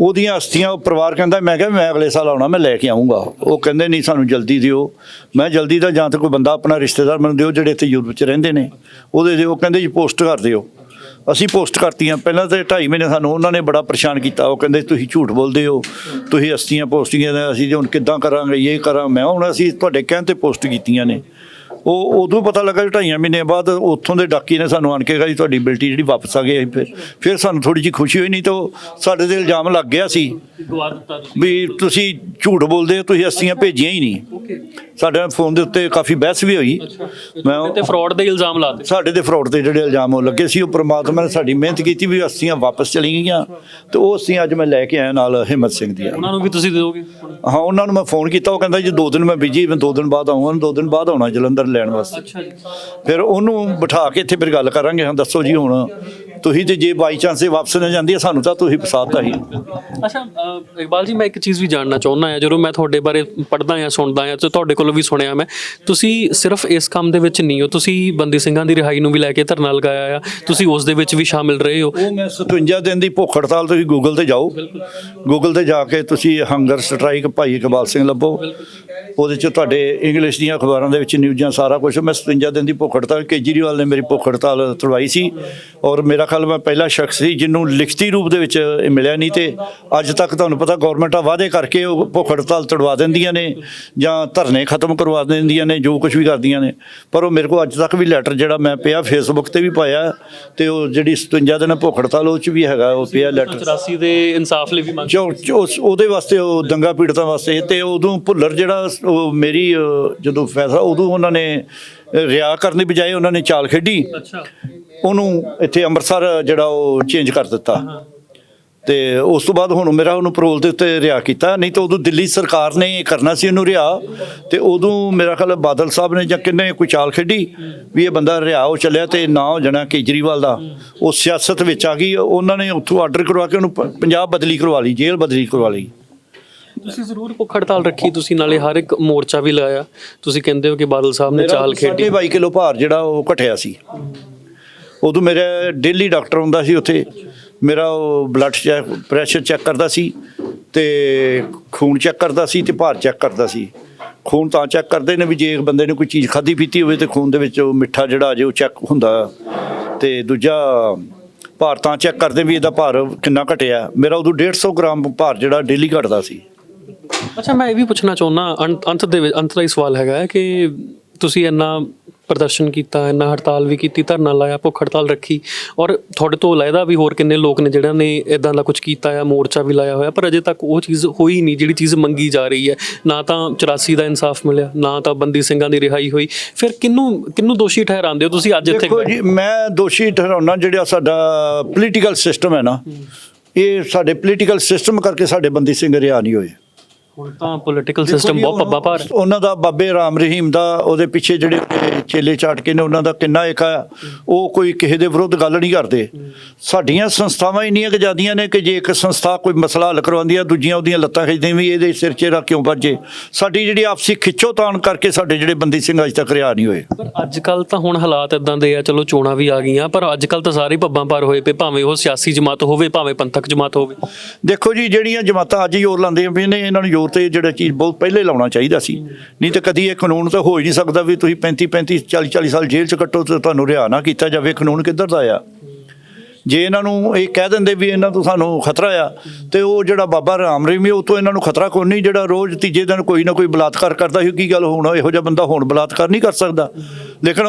ਉਹਦੀਆਂ ਅਸਥੀਆਂ ਉਹ ਪਰਿਵਾਰ ਕਹਿੰਦਾ ਮੈਂ ਕਿਹਾ ਮੈਂ ਅਗਲੇ ਸਾਲ ਆਉਣਾ ਮੈਂ ਲੈ ਕੇ ਆਉਂਗਾ ਉਹ ਕਹਿੰਦੇ ਨਹੀਂ ਸਾਨੂੰ ਜਲਦੀ ਦਿਓ। ਮੈਂ ਜਲਦੀ ਦਾ ਜਾਂ ਤਾਂ ਕੋਈ ਬੰਦਾ ਆਪਣਾ ਰਿਸ਼ਤੇਦਾਰ ਮੈਨੂੰ ਦਿਓ ਜਿਹੜੇ ਇੱਥੇ ਯੂਰਪ 'ਚ ਰਹਿੰਦੇ ਨੇ। ਉਹਦੇ ਦਿਓ ਉਹ ਕਹਿੰਦੇ ਜੀ ਪੋਸਟ ਕਰ ਦਿਓ। ਅਸੀਂ ਪੋਸਟ ਕਰਤੀਆਂ ਪਹਿਲਾਂ ਤਾਂ 2.5 ਮਹੀਨੇ ਸਾਨੂੰ ਉਹਨਾਂ ਨੇ ਬੜਾ ਪਰੇਸ਼ਾਨ ਕੀਤਾ। ਉਹ ਕਹਿੰਦੇ, ਤੁਸੀਂ ਝੂਠ ਬੋਲਦੇ ਹੋ। ਤੁਸੀਂ ਅਸਤੀਆਂ ਪੋਸਟੀਆਂ ਨੇ ਅਸੀਂ ਹੁਣ ਕਿੱਦਾਂ ਕਰਾਂਗੇ, ਇਹ ਕਰਾਂ, ਮੈਂ ਹੁਣ ਅਸੀਂ ਤੁਹਾਡੇ ਕਹਿਣ ਤੇ ਪੋਸਟ ਕੀਤੀਆਂ ਨੇ। ਉਹ ਉਦੋਂ ਪਤਾ ਲੱਗਾ ਢਾਈਆਂ ਮਹੀਨੇ ਬਾਅਦ ਉੱਥੋਂ ਦੇ ਡਾਕੀ ਨੇ ਸਾਨੂੰ ਆਣ ਕੇ ਕਿਹਾ ਜੀ ਤੁਹਾਡੀ ਬਿਲਟੀ ਜਿਹੜੀ ਵਾਪਸ ਆ ਗਈ ਹੈ। ਫਿਰ ਫਿਰ ਸਾਨੂੰ ਥੋੜੀ ਜਿਹੀ ਖੁਸ਼ੀ ਹੋਈ ਨਹੀਂ ਤਾਂ ਸਾਡੇ ਤੇ ਇਲਜ਼ਾਮ ਲੱਗ ਗਿਆ ਸੀ ਵੀ ਤੁਸੀਂ ਝੂਠ ਬੋਲਦੇ ਹੋ ਤੁਸੀਂ ਅਸਤੀਆਂ ਭੇਜੀਆਂ ਹੀ ਨਹੀਂ। ਸਾਡੇ ਨਾਲ ਫੋਨ ਦੇ ਉੱਤੇ ਕਾਫੀ ਬਹਿਸ ਵੀ ਹੋਈ। ਮੈਂ ਤੇ ਫਰਾਡ ਦੇ ਇਲਜ਼ਾਮ ਲਾਤੇ। ਸਾਡੇ ਤੇ ਫਰਾਡ ਦੇ ਜਿਹੜੇ ਇਲਜ਼ਾਮ ਉਹ ਲੱਗੇ ਸੀ ਉਹ ਪ੍ਰਮਾਤਮਾ ਨੇ ਸਾਡੀ ਮਿਹਨਤ ਕੀਤੀ ਵੀ ਅਸਤੀਆਂ ਵਾਪਸ ਚਲੀ ਗਈਆਂ। ਤੇ ਉਹ ਅਸਤੀਆਂ ਅੱਜ ਮੈਂ ਲੈ ਕੇ ਆਇਆ ਨਾਲ ਹਿੰਮਤ ਸਿੰਘ ਦੀਆਂ ਉਹਨਾਂ ਨੂੰ ਵੀ ਤੁਸੀਂ ਦਿਓਗੇ? ਹਾਂ ਉਹਨਾਂ ਨੂੰ ਮੈਂ ਫੋਨ ਕੀਤਾ ਉਹ ਕਹਿੰਦਾ ਜੀ ਦੋ ਦਿਨ ਮੈਂ ਬਿਜ਼ੀ ਮੈਂ ਦੋ ਦਿਨ ਬਾਅਦ ਆਉਂਗਾ ਦੋ ਦਿਨ ਬਾਅਦ ਆਉਣਾ ਜਲੰਧਰ ਲੈਣ ਵਾਸਤੇ। ਫਿਰ ਉਹਨੂੰ ਬਿਠਾ ਕੇ ਇੱਥੇ ਫਿਰ ਗੱਲ ਕਰਾਂਗੇ ਹਾਂ ਦੱਸੋ ਜੀ ਹੁਣ। ਤੁਸੀਂ ਤੇ ਜੇ ਬਾਈ ਚਾਂਸ ਵਾਪਸ ਨਾ ਜਾਂਦੀ ਸਾਨੂੰ ਤਾਂ ਤੁਸੀਂ ਫਸਾਤਾ ਹੀ ਅੱਛਾ ਅ, ਇਕਬਾਲ ਜੀ ਮੈਂ ਇੱਕ ਚੀਜ਼ ਵੀ ਜਾਣਨਾ ਚਾਹੁੰਦਾ ਹਾਂ ਜਦੋਂ ਮੈਂ ਤੁਹਾਡੇ ਬਾਰੇ ਪੜ੍ਹਦਾ ਹਾਂ ਸੁਣਦਾ ਹਾਂ ਤੇ ਤੁਹਾਡੇ ਕੋਲੋਂ ਵੀ ਸੁਣਿਆ ਮੈਂ। ਤੁਸੀਂ ਸਿਰਫ ਇਸ ਕੰਮ ਦੇ ਵਿੱਚ ਨਹੀਂ ਹੋ ਤੁਸੀਂ ਬੰਦੀ ਸਿੰਘਾਂ ਦੀ ਰਿਹਾਈ ਨੂੰ ਵੀ ਲੈ ਕੇ ਧਰਨਾ ਲਗਾਇਆ ਆ। ਤੁਸੀਂ ਉਸ ਦੇ ਵਿੱਚ ਵੀ ਸ਼ਾਮਿਲ ਰਹੇ ਹੋ। ਉਹ ਮੈਂ 57 ਦਿਨ ਦੀ ਭੁੱਖ ਹੜਤਾਲ ਤੁਸੀਂ ਗੂਗਲ ਤੇ ਜਾਓ। ਗੂਗਲ ਤੇ ਜਾ ਕੇ ਤੁਸੀਂ ਹੰਗਰ ਸਟ੍ਰਾਈਕ ਭਾਈ ਇਕਬਾਲ ਸਿੰਘ ਲੱਭੋ। ਉਹਦੇ ਚ ਤੁਹਾਡੇ ਇੰਗਲਿਸ਼ ਦੀਆਂ ਅਖਬਾਰਾਂ ਦੇ ਵਿੱਚ ਨਿਊਜ਼ਾਂ ਸਾਰਾ ਕੁਝ ਮੈਂ 57 ਦਿਨ ਦੀ ਭੁੱਖ ਹੜਤਾਲ ਕੇਜਰੀਵਾਲ ਨੇ ਮੇਰੀ ਭੁੱਖ ਹੜਤਾਲ ਤੁੜਵਾਈ ਸੀ। ਔਰ ਮੇਰਾ ਖਿਆਲ ਮੈਂ ਪਹਿਲਾ ਸ਼ਖਸ ਸੀ ਜਿਹਨੂੰ ਲਿਖਤੀ ਰੂਪ ਦੇ ਵਿੱਚ ਇਹ ਮਿਲਿਆ ਨਹੀਂ ਤੇ ਅੱਜ ਤੱਕ ਤੁਹਾਨੂੰ ਪਤਾ ਗਵਰਨਮੈਂਟਾਂ ਵਾਅਦੇ ਕਰਕੇ ਉਹ ਭੁੱਖ ਹੜਤਾਲ ਤੁੜਵਾ ਦਿੰਦੀਆਂ ਨੇ ਜਾਂ ਧਰਨੇ ਖਤਮ ਕਰਵਾ ਦਿੰਦੀਆਂ ਨੇ ਜੋ ਕੁਝ ਵੀ ਕਰਦੀਆਂ ਨੇ। ਪਰ ਉਹ ਮੇਰੇ ਕੋਲ ਅੱਜ ਤੱਕ ਵੀ ਲੈਟਰ ਜਿਹੜਾ ਮੈਂ ਪਿਆ ਫੇਸਬੁੱਕ ਤੇ ਵੀ ਪਾਇਆ ਤੇ ਉਹ ਜਿਹੜੀ 57 ਦਿਨ ਭੁੱਖ ਹੜਤਾਲ ਉਹ ਚ ਵੀ ਹੈਗਾ ਉਹ ਪਿਆ ਲੈਟਰ 84 ਦੇ ਇਨਸਾਫ ਲਈ ਵੀ ਮੰਗ ਉਹਦੇ ਵਾਸਤੇ ਉਹ ਦੰਗਾ ਪੀੜਤਾਂ ਵਾਸਤੇ ਤੇ ਉਦੋਂ ਭੁੱਲਰ ਜਿਹੜਾ ਉਹ ਮੇਰੀ ਜਦੋਂ ਫੈਸਲਾ ਉਦੋਂ ਉਹਨਾਂ ਨੇ ਰਿਆ ਕਰਨ ਦੀ ਬਜਾਏ ਉਹਨਾਂ ਨੇ ਚਾਲ ਖੇਡੀ। ਉਹਨੂੰ ਇੱਥੇ ਅੰਮ੍ਰਿਤਸਰ ਜਿਹੜਾ ਉਹ ਚੇਂਜ ਕਰ ਦਿੱਤਾ। ਤੇ ਉਸ ਤੋਂ ਬਾਅਦ ਹੁਣ ਮੇਰਾ ਉਹਨੂੰ ਪਰੋਲ ਦੇ ਉੱਤੇ ਰਿਆ ਕੀਤਾ। ਨਹੀਂ ਤਾਂ ਉਦੋਂ ਦਿੱਲੀ ਸਰਕਾਰ ਨੇ ਕਰਨਾ ਸੀ ਉਹਨੂੰ ਰਿਆ ਤੇ ਉਦੋਂ ਮੇਰਾ ਖਿਆਲ ਬਾਦਲ ਸਾਹਿਬ ਨੇ ਜਾਂ ਕਿੰਨੇ ਕੋਈ ਚਾਲ ਖੇਡੀ ਵੀ ਇਹ ਬੰਦਾ ਰਿਆ ਹੋ ਚੱਲਿਆ ਤੇ ਨਾ ਹੋ ਜਾਣਾ ਕੇਜਰੀਵਾਲ ਦਾ। ਉਹ ਸਿਆਸਤ ਵਿੱਚ ਆ ਗਈ। ਉਹਨਾਂ ਨੇ ਉੱਥੋਂ ਆਰਡਰ ਕਰਵਾ ਕੇ ਉਹਨੂੰ ਪੰਜਾਬ ਬਦਲੀ ਕਰਵਾ ਲਈ ਜੇਲ੍ਹ ਬਦਲੀ ਕਰਵਾ ਲਈ। ਤੁਸੀਂ ਜ਼ਰੂਰ ਭੁੱਖ ਹੜਤਾਲ ਰੱਖੀ ਤੁਸੀਂ ਨਾਲੇ ਹਰ ਇੱਕ ਮੋਰਚਾ ਵੀ ਲਾਇਆ। ਤੁਸੀਂ ਕਹਿੰਦੇ ਹੋ ਕਿ ਬਾਦਲ ਸਾਹਿਬ ਨੇ ਚਾਲ ਖੇਡੀ। 22 ਕਿਲੋ ਭਾਰ ਜਿਹੜਾ ਉਹ ਘਟਿਆ ਸੀ। ਉਦੋਂ ਮੇਰਾ ਡੇਲੀ ਡਾਕਟਰ ਹੁੰਦਾ ਸੀ ਉੱਥੇ। ਮੇਰਾ ਉਹ ਬਲੱਡ ਚੈੱਕ ਪ੍ਰੈਸ਼ਰ ਚੈੱਕ ਕਰਦਾ ਸੀ ਤੇ ਖੂਨ ਚੈੱਕ ਕਰਦਾ ਸੀ ਤੇ ਭਾਰ ਚੈੱਕ ਕਰਦਾ ਸੀ। ਖੂਨ ਤਾਂ ਚੈੱਕ ਕਰਦੇ ਨੇ ਵੀ ਜੇ ਬੰਦੇ ਨੇ ਕੋਈ ਚੀਜ਼ ਖਾਧੀ ਪੀਤੀ ਹੋਵੇ ਤੇ ਖੂਨ ਦੇ ਵਿੱਚ ਉਹ ਮਿੱਠਾ ਜਿਹੜਾ ਅਜੇ ਉਹ ਚੈੱਕ ਹੁੰਦਾ। ਤੇ ਦੂਜਾ ਭਾਰ ਤਾਂ ਚੈੱਕ ਕਰਦੇ ਵੀ ਇਹਦਾ ਭਾਰ ਕਿੰਨਾ ਘਟਿਆ। ਮੇਰਾ ਉਦੋਂ 150 ਗ੍ਰਾਮ ਭਾਰ ਜਿਹੜਾ ਡੇਲੀ ਘਟਦਾ ਸੀ। ਅੱਛਾ, ਮੈਂ ਇਹ ਵੀ ਪੁੱਛਣਾ ਚਾਹੁੰਦਾ, ਅੰਤ ਅੰਤ ਦੇ ਵਿੱਚ, ਅੰਤ ਦਾ ਹੀ ਸਵਾਲ ਹੈਗਾ ਹੈ ਕਿ ਤੁਸੀਂ ਇੰਨਾ ਪ੍ਰਦਰਸ਼ਨ ਕੀਤਾ, ਇੰਨਾ ਹੜਤਾਲ ਵੀ ਕੀਤੀ, ਧਰਨਾ ਲਾਇਆ, ਭੁੱਖ ਹੜਤਾਲ ਰੱਖੀ, ਔਰ ਤੁਹਾਡੇ ਤੋਂ ਅਲੱਗਾ ਵੀ ਹੋਰ ਕਿੰਨੇ ਲੋਕ ਨੇ ਜਿਹੜਾ ਨੇ ਇਦਾਂ ਦਾ ਕੁਝ ਕੀਤਾ ਆ, ਮੋਰਚਾ ਵੀ ਲਾਇਆ ਹੋਇਆ, ਪਰ ਅਜੇ ਤੱਕ ਉਹ ਚੀਜ਼ ਹੋਈ ਨਹੀਂ, ਜਿਹੜੀ ਚੀਜ਼ ਮੰਗੀ ਜਾ ਰਹੀ ਹੈ। ਨਾ ਤਾਂ 84 ਦਾ ਇਨਸਾਫ ਮਿਲਿਆ, ਨਾ ਤਾਂ ਬੰਦੀ ਸਿੰਘਾਂ ਦੀ ਰਿਹਾਈ ਹੋਈ। ਫਿਰ ਕਿਹਨੂੰ ਕਿੰਨੂੰ ਦੋਸ਼ੀ ਠਹਿਰਾਉਂਦੇ ਹੋ ਤੁਸੀਂ ਅੱਜ ਇੱਥੇ? ਦੇਖੋ ਜੀ, ਮੈਂ ਦੋਸ਼ੀ ਠਹਿਰਾਉਣਾ ਜਿਹੜਾ ਸਾਡਾ ਪੋਲੀਟੀਕਲ ਸਿਸਟਮ ਹੈ ਨਾ, ਇਹ ਸਾਡੇ ਪੋਲੀਟੀਕਲ ਸਿਸਟਮ ਕਰਕੇ ਸਾਡੇ ਬੰਦੀ ਸਿੰਘ ਰਿਹਾ ਨਹੀਂ ਹੋਏ। ਹੁਣ ਤਾਂ ਪੋਲੀਟੀਕਲ ਸਿਸਟਮ ਬਹੁਤ ਪੱਬਾ ਭਾਰ ਹੈ। ਉਹਨਾਂ ਦਾ ਬਾਬੇ ਰਾਮ ਰਹੀਮ ਦਾ ਉਹਦੇ ਪਿੱਛੇ ਜਿਹੜੇ ਚੇਲੇ ਚਾਟ ਕੇ ਨੇ ਉਹਨਾਂ ਦਾ ਕਿੰਨਾ ਇੱਕ ਆ। ਉਹ ਕੋਈ ਕਿਸੇ ਦੇ ਵਿਰੁੱਧ ਗੱਲ ਨਹੀਂ ਕਰਦੇ। ਸਾਡੀਆਂ ਸੰਸਥਾਵਾਂ ਇੰਨੀਆਂ ਕੁ ਜ਼ਿਆਦੀਆਂ ਨੇ ਕਿ ਜੇ ਇੱਕ ਸੰਸਥਾ ਕੋਈ ਮਸਲਾ ਹੱਲ ਕਰਵਾਉਂਦੀ ਆ ਦੂਜੀਆਂ ਉਹਦੀਆਂ ਲੱਤਾਂ ਖਿੱਚਦੀਆਂ ਵੀ ਇਹਦੇ ਸਿਰ 'ਚ ਇਹਦਾ ਕਿਉਂ ਵੱਜੇ? ਸਾਡੀ ਜਿਹੜੀ ਆਪਸੀ ਖਿੱਚੋਤਾਣ ਕਰਕੇ ਸਾਡੇ ਜਿਹੜੇ ਬੰਦੀ ਸਿੰਘ ਅਜ ਤੱਕ ਰਿਆ ਨਹੀਂ ਹੋਏ। ਪਰ ਅੱਜ ਕੱਲ ਤਾਂ ਹੁਣ ਹਾਲਾਤ ਇਦਾਂ ਦੇ ਆ ਚਲੋ ਚੋਣਾਂ ਵੀ ਆ ਗਈਆਂ ਪਰ ਅੱਜ ਕੱਲ ਤਾਂ ਸਾਰੇ ਪੱਬਾਂ ਭਾਰ ਹੋਏ ਪਏ ਭਾਵੇਂ ਉਹ ਸਿਆਸੀ ਜਮਾਤ ਹੋਵੇ ਭਾਵੇਂ ਪੰਥਕ ਜਮਾਤ ਹੋਵੇ। ਦੇਖੋ ਜੀ ਜਿਹੜੀਆਂ ਜਮਾਤਾਂ ਅੱਜ ਜ਼ੋਰ ਲਾਉਂਦੀਆਂ ਪਈਆਂ ਨੇ ਇਹਨਾਂ ਨੂੰ ਜ਼ੋਰ ਤੇ ਜਿਹੜਾ ਚੀਜ਼ ਬਹੁਤ ਪਹਿਲੇ ਲਾਉਣਾ ਚਾਹੀਦਾ ਸੀ। ਨਹੀਂ ਤਾਂ ਕਦੀ ਇਹ ਕਾਨੂੰਨ ਤਾਂ ਹੋ ਹੀ ਨਹੀਂ ਸਕਦਾ ਵੀ ਤੁਸੀਂ 35 35 40 40 ਸਾਲ ਜੇਲ੍ਹ 'ਚ ਕੱਟੋ ਤੇ ਤੁਹਾਨੂੰ ਰਿਹਾ ਨਾ ਕੀਤਾ ਜਾਵੇ, ਕਾਨੂੰਨ ਕਿੱਧਰ ਦਾ ਆ? ਜੇ ਇਹਨਾਂ ਨੂੰ ਇਹ ਕਹਿ ਦਿੰਦੇ ਵੀ ਇਹਨਾਂ ਤੋਂ ਸਾਨੂੰ ਖਤਰਾ ਆ, ਤੇ ਉਹ ਜਿਹੜਾ ਬਾਬਾ ਰਾਮ ਰਹੀਮ ਉਹ ਤੋਂ ਇਹਨਾਂ ਨੂੰ ਖਤਰਾ ਕੋਈ ਨਹੀਂ, ਜਿਹੜਾ ਰੋਜ਼ ਤੀਜੇ ਦਿਨ ਕੋਈ ਨਾ ਕੋਈ ਬਲਾਤਕਾਰ ਕਰਦਾ ਸੀ, ਕੀ ਗੱਲ ਹੋਣਾ ਇਹੋ ਜਿਹਾ ਬੰਦਾ ਹੁਣ ਬਲਾਤਕਾਰ ਨਹੀਂ ਕਰ ਸਕਦਾ? ਲੇਕਿਨ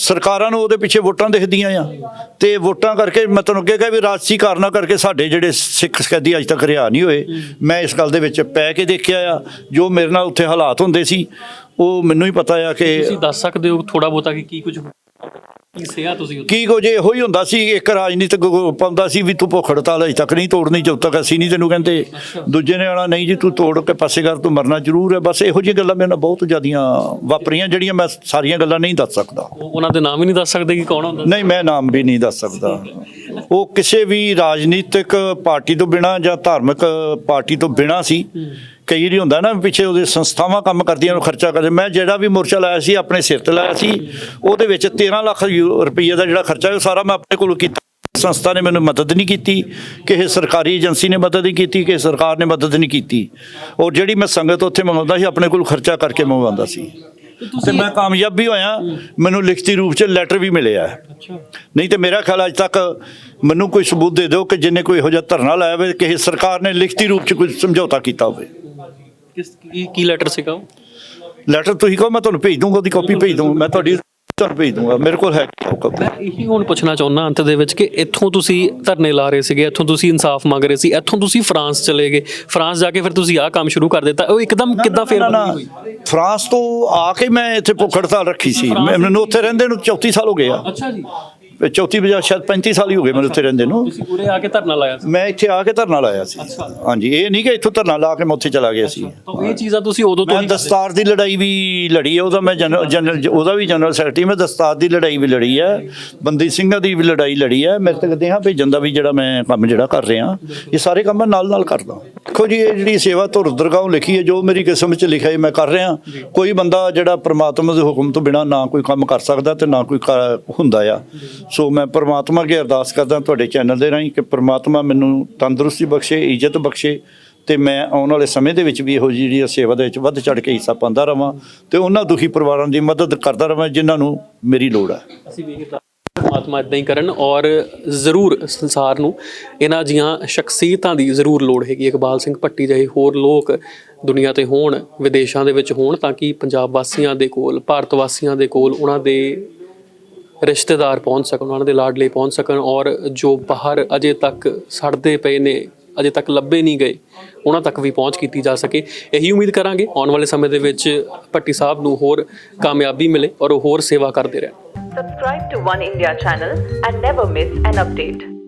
ਸਰਕਾਰਾਂ ਨੂੰ ਉਹਦੇ ਪਿੱਛੇ ਵੋਟਾਂ ਦਿਖਦੀਆਂ ਆ। ਤੇ ਵੋਟਾਂ ਕਰਕੇ ਮੈਂ ਤੁਹਾਨੂੰ ਅੱਗੇ ਕਿਹਾ ਵੀ ਰਾਜਸੀ ਕਾਰਨਾਂ ਕਰਕੇ ਸਾਡੇ ਜਿਹੜੇ ਸਿੱਖ ਸਕੈਦੀ ਅੱਜ ਤੱਕ ਰਿਹਾ ਨਹੀਂ ਹੋਏ। ਮੈਂ ਇਸ ਗੱਲ ਦੇ ਵਿੱਚ ਪੈ ਕੇ ਦੇਖਿਆ ਆ, ਜੋ ਮੇਰੇ ਨਾਲ ਉੱਥੇ ਹਾਲਾਤ ਹੁੰਦੇ ਸੀ, ਉਹ ਮੈਨੂੰ ਹੀ ਪਤਾ ਆ ਕਿ ਤੁਸੀਂ ਦੱਸ ਸਕਦੇ ਹੋ ਥੋੜਾ ਬਹੁਤਾ ਕਿ ਕੀ ਕੁਝ ਕੀ ਸਿਆ ਤੁਸੀਂ ਉੱਥੇ? ਕੀ ਕੁਝ ਇਹੋ ਹੀ ਹੁੰਦਾ ਸੀ ਇੱਕ ਰਾਜਨੀਤਿਕ ਗਰੁੱਪ ਆਉਂਦਾ ਸੀ ਵੀ ਤੂੰ ਭੁੱਖ ਹੜਤਾਲ ਅਜੇ ਤੱਕ ਨਹੀਂ ਤੋੜਨੀ ਜਦ ਤੱਕ ਅਸੀਂ ਨਹੀਂ ਤੈਨੂੰ ਕਹਿੰਦੇ। ਦੂਜੇ ਨੇ ਆਣਾ ਨਹੀਂ ਜੀ ਤੂੰ ਤੋੜ ਕੇ ਪਾਸੇ ਕਰ ਤੂੰ ਮਰਨਾ ਜ਼ਰੂਰ ਹੈ। ਬਸ ਇਹੋ ਜਿਹੀਆਂ ਗੱਲਾਂ ਮੇਰੇ ਨਾਲ ਬਹੁਤ ਜ਼ਿਆਦੀਆਂ ਵਾਪਰੀਆਂ ਜਿਹੜੀਆਂ ਮੈਂ ਸਾਰੀਆਂ ਗੱਲਾਂ ਨਹੀਂ ਦੱਸ ਸਕਦਾ। ਉਹ- ਉਹਨਾਂ ਦੇ ਨਾਮ ਹੀ ਨਹੀਂ ਦੱਸ ਸਕਦੇ ਕਿ ਕੌਣ ਹੁੰਦਾ ਨਹੀਂ ਮੈਂ ਨਾਮ ਵੀ ਨਹੀਂ ਦੱਸ ਸਕਦਾ। ਉਹ ਕਿਸੇ ਵੀ ਰਾਜਨੀਤਿਕ ਪਾਰਟੀ ਤੋਂ ਬਿਨਾ ਜਾਂ ਧਾਰਮਿਕ ਪਾਰਟੀ ਤੋਂ ਬਿਨਾ ਸੀ ਕਈ ਵਾਰੀ ਹੁੰਦਾ ਨਾ ਪਿੱਛੇ ਉਹਦੇ ਸੰਸਥਾਵਾਂ ਕੰਮ ਕਰਦੀਆਂ ਨੂੰ ਖਰਚਾ ਕਰਦੇ। ਮੈਂ ਜਿਹੜਾ ਵੀ ਮੋਰਚਾ ਲਾਇਆ ਸੀ ਆਪਣੇ ਸਿਰ ਤੇ ਲਾਇਆ ਸੀ ਉਹਦੇ ਵਿੱਚ 13 ਲੱਖ ਰੁਪਈਏ ਦਾ ਜਿਹੜਾ ਖਰਚਾ ਉਹ ਸਾਰਾ ਮੈਂ ਆਪਣੇ ਕੋਲੋਂ ਕੀਤਾ। ਸੰਸਥਾ ਨੇ ਮੈਨੂੰ ਮਦਦ ਨਹੀਂ ਕੀਤੀ ਕਿਸੇ ਸਰਕਾਰੀ ਏਜੰਸੀ ਨੇ ਮਦਦ ਨਹੀਂ ਕੀਤੀ ਕਿਸੇ ਸਰਕਾਰ ਨੇ ਮਦਦ ਨਹੀਂ ਕੀਤੀ। ਔਰ ਜਿਹੜੀ ਮੈਂ ਸੰਗਤ ਉੱਥੇ ਮੰਗਵਾਉਂਦਾ ਸੀ ਆਪਣੇ ਕੋਲ ਖਰਚਾ ਕਰਕੇ ਮੰਗਵਾਉਂਦਾ ਸੀ। ਤੇ ਮੈਂ ਕਾਮਯਾਬ ਵੀ ਹੋਇਆ ਮੈਨੂੰ ਲਿਖਤੀ ਰੂਪ 'ਚ ਲੈਟਰ ਵੀ ਮਿਲਿਆ। ਨਹੀਂ ਤੇ ਮੇਰਾ ਖਿਆਲ ਅੱਜ ਤੱਕ ਮੈਨੂੰ ਕੋਈ ਸਬੂਤ ਦੇ ਦਿਓ ਕਿ ਜਿੰਨੇ ਕੋਈ ਇਹੋ ਜਿਹਾ ਧਰਨਾ ਲਾਇਆ ਹੋਵੇ ਕਿਸੇ ਸਰਕਾਰ ਨੇ ਲਿਖਤੀ ਰੂਪ 'ਚ ਕੋਈ ਸਮਝੌਤਾ ਕੀਤਾ ਹੋਵੇ। ਕਿਸ ਕੀ ਕੀ ਲੈਟਰ ਸੀਗਾ ਉਹ? ਲੈਟਰ ਤੁਸੀਂ ਕਹੋ ਮੈਂ ਤੁਹਾਨੂੰ ਭੇਜ ਦੂੰਗਾ ਉਹਦੀ ਕਾਪੀ ਭੇਜ ਦੂੰਗਾ ਮੈਂ ਤੁਹਾਡੀ ਤੁਹਾਨੂੰ ਭੇਜ ਦੂੰਗਾ ਮੇਰੇ ਕੋਲ ਹੈ। ਮੈਂ ਇਹੀ ਹੁਣ ਪੁੱਛਣਾ ਚਾਹੁੰਦਾ ਅੰਤ ਦੇ ਵਿੱਚ ਕਿ ਇੱਥੋਂ ਤੁਸੀਂ ਧਰਨੇ ਲਾ ਰਹੇ ਸੀਗੇ ਇੱਥੋਂ ਤੁਸੀਂ ਇਨਸਾਫ ਮੰਗ ਰਹੇ ਸੀ ਇੱਥੋਂ ਤੁਸੀਂ ਫਰਾਂਸ ਚਲੇ ਗਏ ਫਰਾਂਸ ਜਾ ਕੇ ਫਿਰ ਤੁਸੀਂ ਆਹ ਕੰਮ ਸ਼ੁਰੂ ਕਰ ਦਿੱਤਾ ਉਹ ਇੱਕਦਮ ਕਿੱਦਾਂ ਫੇਰ ਹੋਈ? ਫਰਾਂਸ ਤੋਂ ਆ ਕੇ ਮੈਂ ਇੱਥੇ ਭੁੱਖ ਹੜਤਾਲ ਰੱਖੀ ਸੀ। ਮੈਂ- ਮੈਨੂੰ ਉੱਥੇ ਰਹਿੰਦੇ ਨੂੰ 34 ਸਾਲ ਹੋ ਗਏ ਆ। ਅੱਛਾ ਜੀ। 34 ਵਜਾ ਸ਼ਾਇਦ 35 ਸਾਲ ਹੀ ਹੋ ਗਏ ਮੈਨੂੰ ਉੱਥੇ ਰਹਿੰਦੇ ਨੂੰ। ਤੁਸੀਂ ਪੂਰੇ ਆ ਕੇ ਧਰਨਾ ਲਾਇਆ ਸੀ? ਮੈਂ ਇੱਥੇ ਆ ਕੇ ਧਰਨਾ ਲਾਇਆ ਸੀ। ਹਾਂਜੀ ਇਹ ਨਹੀਂ ਕਿ ਇੱਥੋਂ ਧਰਨਾ ਲਾ ਕੇ ਮੈਂ ਉੱਥੇ ਚਲਾ ਗਿਆ ਸੀ। ਤਾਂ ਇਹ ਚੀਜ਼ਾਂ ਤੁਸੀਂ ਉਦੋਂ ਤੋਂ ਮੈਂ ਹੀ ਦਸਤਾਰ ਦੀ ਲੜਾਈ ਵੀ ਲੜੀ ਹੈ ਉਹਦਾ ਮੈਂ ਜਨਰਲ ਉਹਦਾ ਵੀ ਜਨਰਲ ਸੈਕਟਰੀ ਮੈਂ ਦਸਤਾਰ ਦੀ ਲੜਾਈ ਵੀ ਲੜੀ ਹੈ ਬੰਦੀ ਸਿੰਘਾਂ ਦੀ ਵੀ ਲੜਾਈ ਲੜੀ ਹੈ ਮੇਰੇ ਤੱਕ ਦੇਹਾਂ ਭੇਜਣ ਦਾ ਵੀ ਜਿਹੜਾ ਮੈਂ ਕੰਮ ਜਿਹੜਾ ਕਰ ਰਿਹਾ ਇਹ ਸਾਰੇ ਕੰਮ ਮੈਂ ਨਾਲ ਨਾਲ ਕਰਦਾ। ਦੇਖੋ ਜੀ ਇਹ ਜਿਹੜੀ ਸੇਵਾ ਧੁਰ ਦਰਗਾਹੋਂ ਲਿਖੀ ਹੈ ਜੋ ਮੇਰੀ ਕਿਸਮਤ 'ਚ ਲਿਖਿਆ ਹੈ ਮੈਂ ਕਰ ਰਿਹਾ ਕੋਈ ਬੰਦਾ ਜਿਹੜਾ ਪ੍ਰਮਾਤਮਾ ਦੇ ਹੁਕਮ ਤੋਂ ਬਿਨਾ ਨਾ ਕੋਈ ਕੰਮ ਕਰ ਸਕਦਾ ਤੇ ਨਾ ਕੋਈ ਹੁੰਦਾ ਆ। ਸੋ ਮੈਂ ਪ੍ਰਮਾਤਮਾ ਅੱਗੇ ਅਰਦਾਸ ਕਰਦਾ ਤੁਹਾਡੇ ਚੈਨਲ ਦੇ ਰਾਹੀਂ ਕਿ ਪ੍ਰਮਾਤਮਾ ਮੈਨੂੰ ਤੰਦਰੁਸਤੀ ਬਖਸ਼ੇ, ਇੱਜ਼ਤ ਬਖਸ਼ੇ ਤੇ ਮੈਂ ਆਉਣ ਵਾਲੇ ਸਮੇਂ ਦੇ ਵਿੱਚ ਵੀ ਇਹੋ ਜਿਹੀ ਜਿਹੜੀ ਸੇਵਾ ਦੇ ਵਿੱਚ ਵੱਧ ਚੜ ਕੇ ਹਿੱਸਾ ਪਾਉਂਦਾ ਰਵਾਂ ਤੇ ਉਹਨਾਂ ਦੁਖੀ ਪਰਿਵਾਰਾਂ ਦੀ ਮਦਦ ਕਰਦਾ ਰਵਾਂ ਜਿਨ੍ਹਾਂ ਨੂੰ ਮੇਰੀ ਲੋੜ ਹੈ ਅਸੀਂ ਵੀ ਇਹ ਪਰਮਾਤਮਾ ਇਦਾਂ ਹੀ ਕਰਨ ਔਰ ਜ਼ਰੂਰ ਸੰਸਾਰ ਨੂੰ ਇਹਨਾਂ ਜੀਆਂ ਸ਼ਖਸੀਅਤਾਂ ਦੀ ਜ਼ਰੂਰ ਲੋੜ ਹੈਗੀ। ਇਕਬਾਲ ਸਿੰਘ ਭੱਟੀ ਜਿਹੇ ਹੋਰ ਲੋਕ ਦੁਨੀਆ ਤੇ ਹੋਣ, ਵਿਦੇਸ਼ਾਂ ਦੇ ਵਿੱਚ ਹੋਣ ਤਾਂ ਕਿ ਪੰਜਾਬ ਵਾਸੀਆਂ ਦੇ ਕੋਲ, ਭਾਰਤ ਵਾਸੀਆਂ ਦੇ ਕੋਲ ਉਹਨਾਂ ਦੇ ਰਿਸ਼ਤੇਦਾਰ ਪਹੁੰਚ ਸਕਣ, ਉਹਨਾਂ ਦੇ ਲਾਡਲੇ ਪਹੁੰਚ ਸਕਣ ਔਰ ਜੋ ਬਾਹਰ ਅਜੇ ਤੱਕ ਸੜਦੇ ਪਏ ਨੇ, ਅਜੇ ਤੱਕ ਲੱਭੇ ਨਹੀਂ ਗਏ, ਉਹਨਾਂ ਤੱਕ ਵੀ ਪਹੁੰਚ ਕੀਤੀ ਜਾ ਸਕੇ ਇਹੀ ਉਮੀਦ ਕਰਾਂਗੇ ਆਉਣ ਵਾਲੇ ਸਮੇਂ ਦੇ ਵਿੱਚ ਭੱਟੀ ਸਾਹਿਬ ਨੂੰ ਹੋਰ ਕਾਮਯਾਬੀ ਮਿਲੇ ਔਰ ਉਹ ਹੋਰ ਸੇਵਾ ਕਰਦੇ ਰਹਿਣ subscribe to One India channel and never miss an update.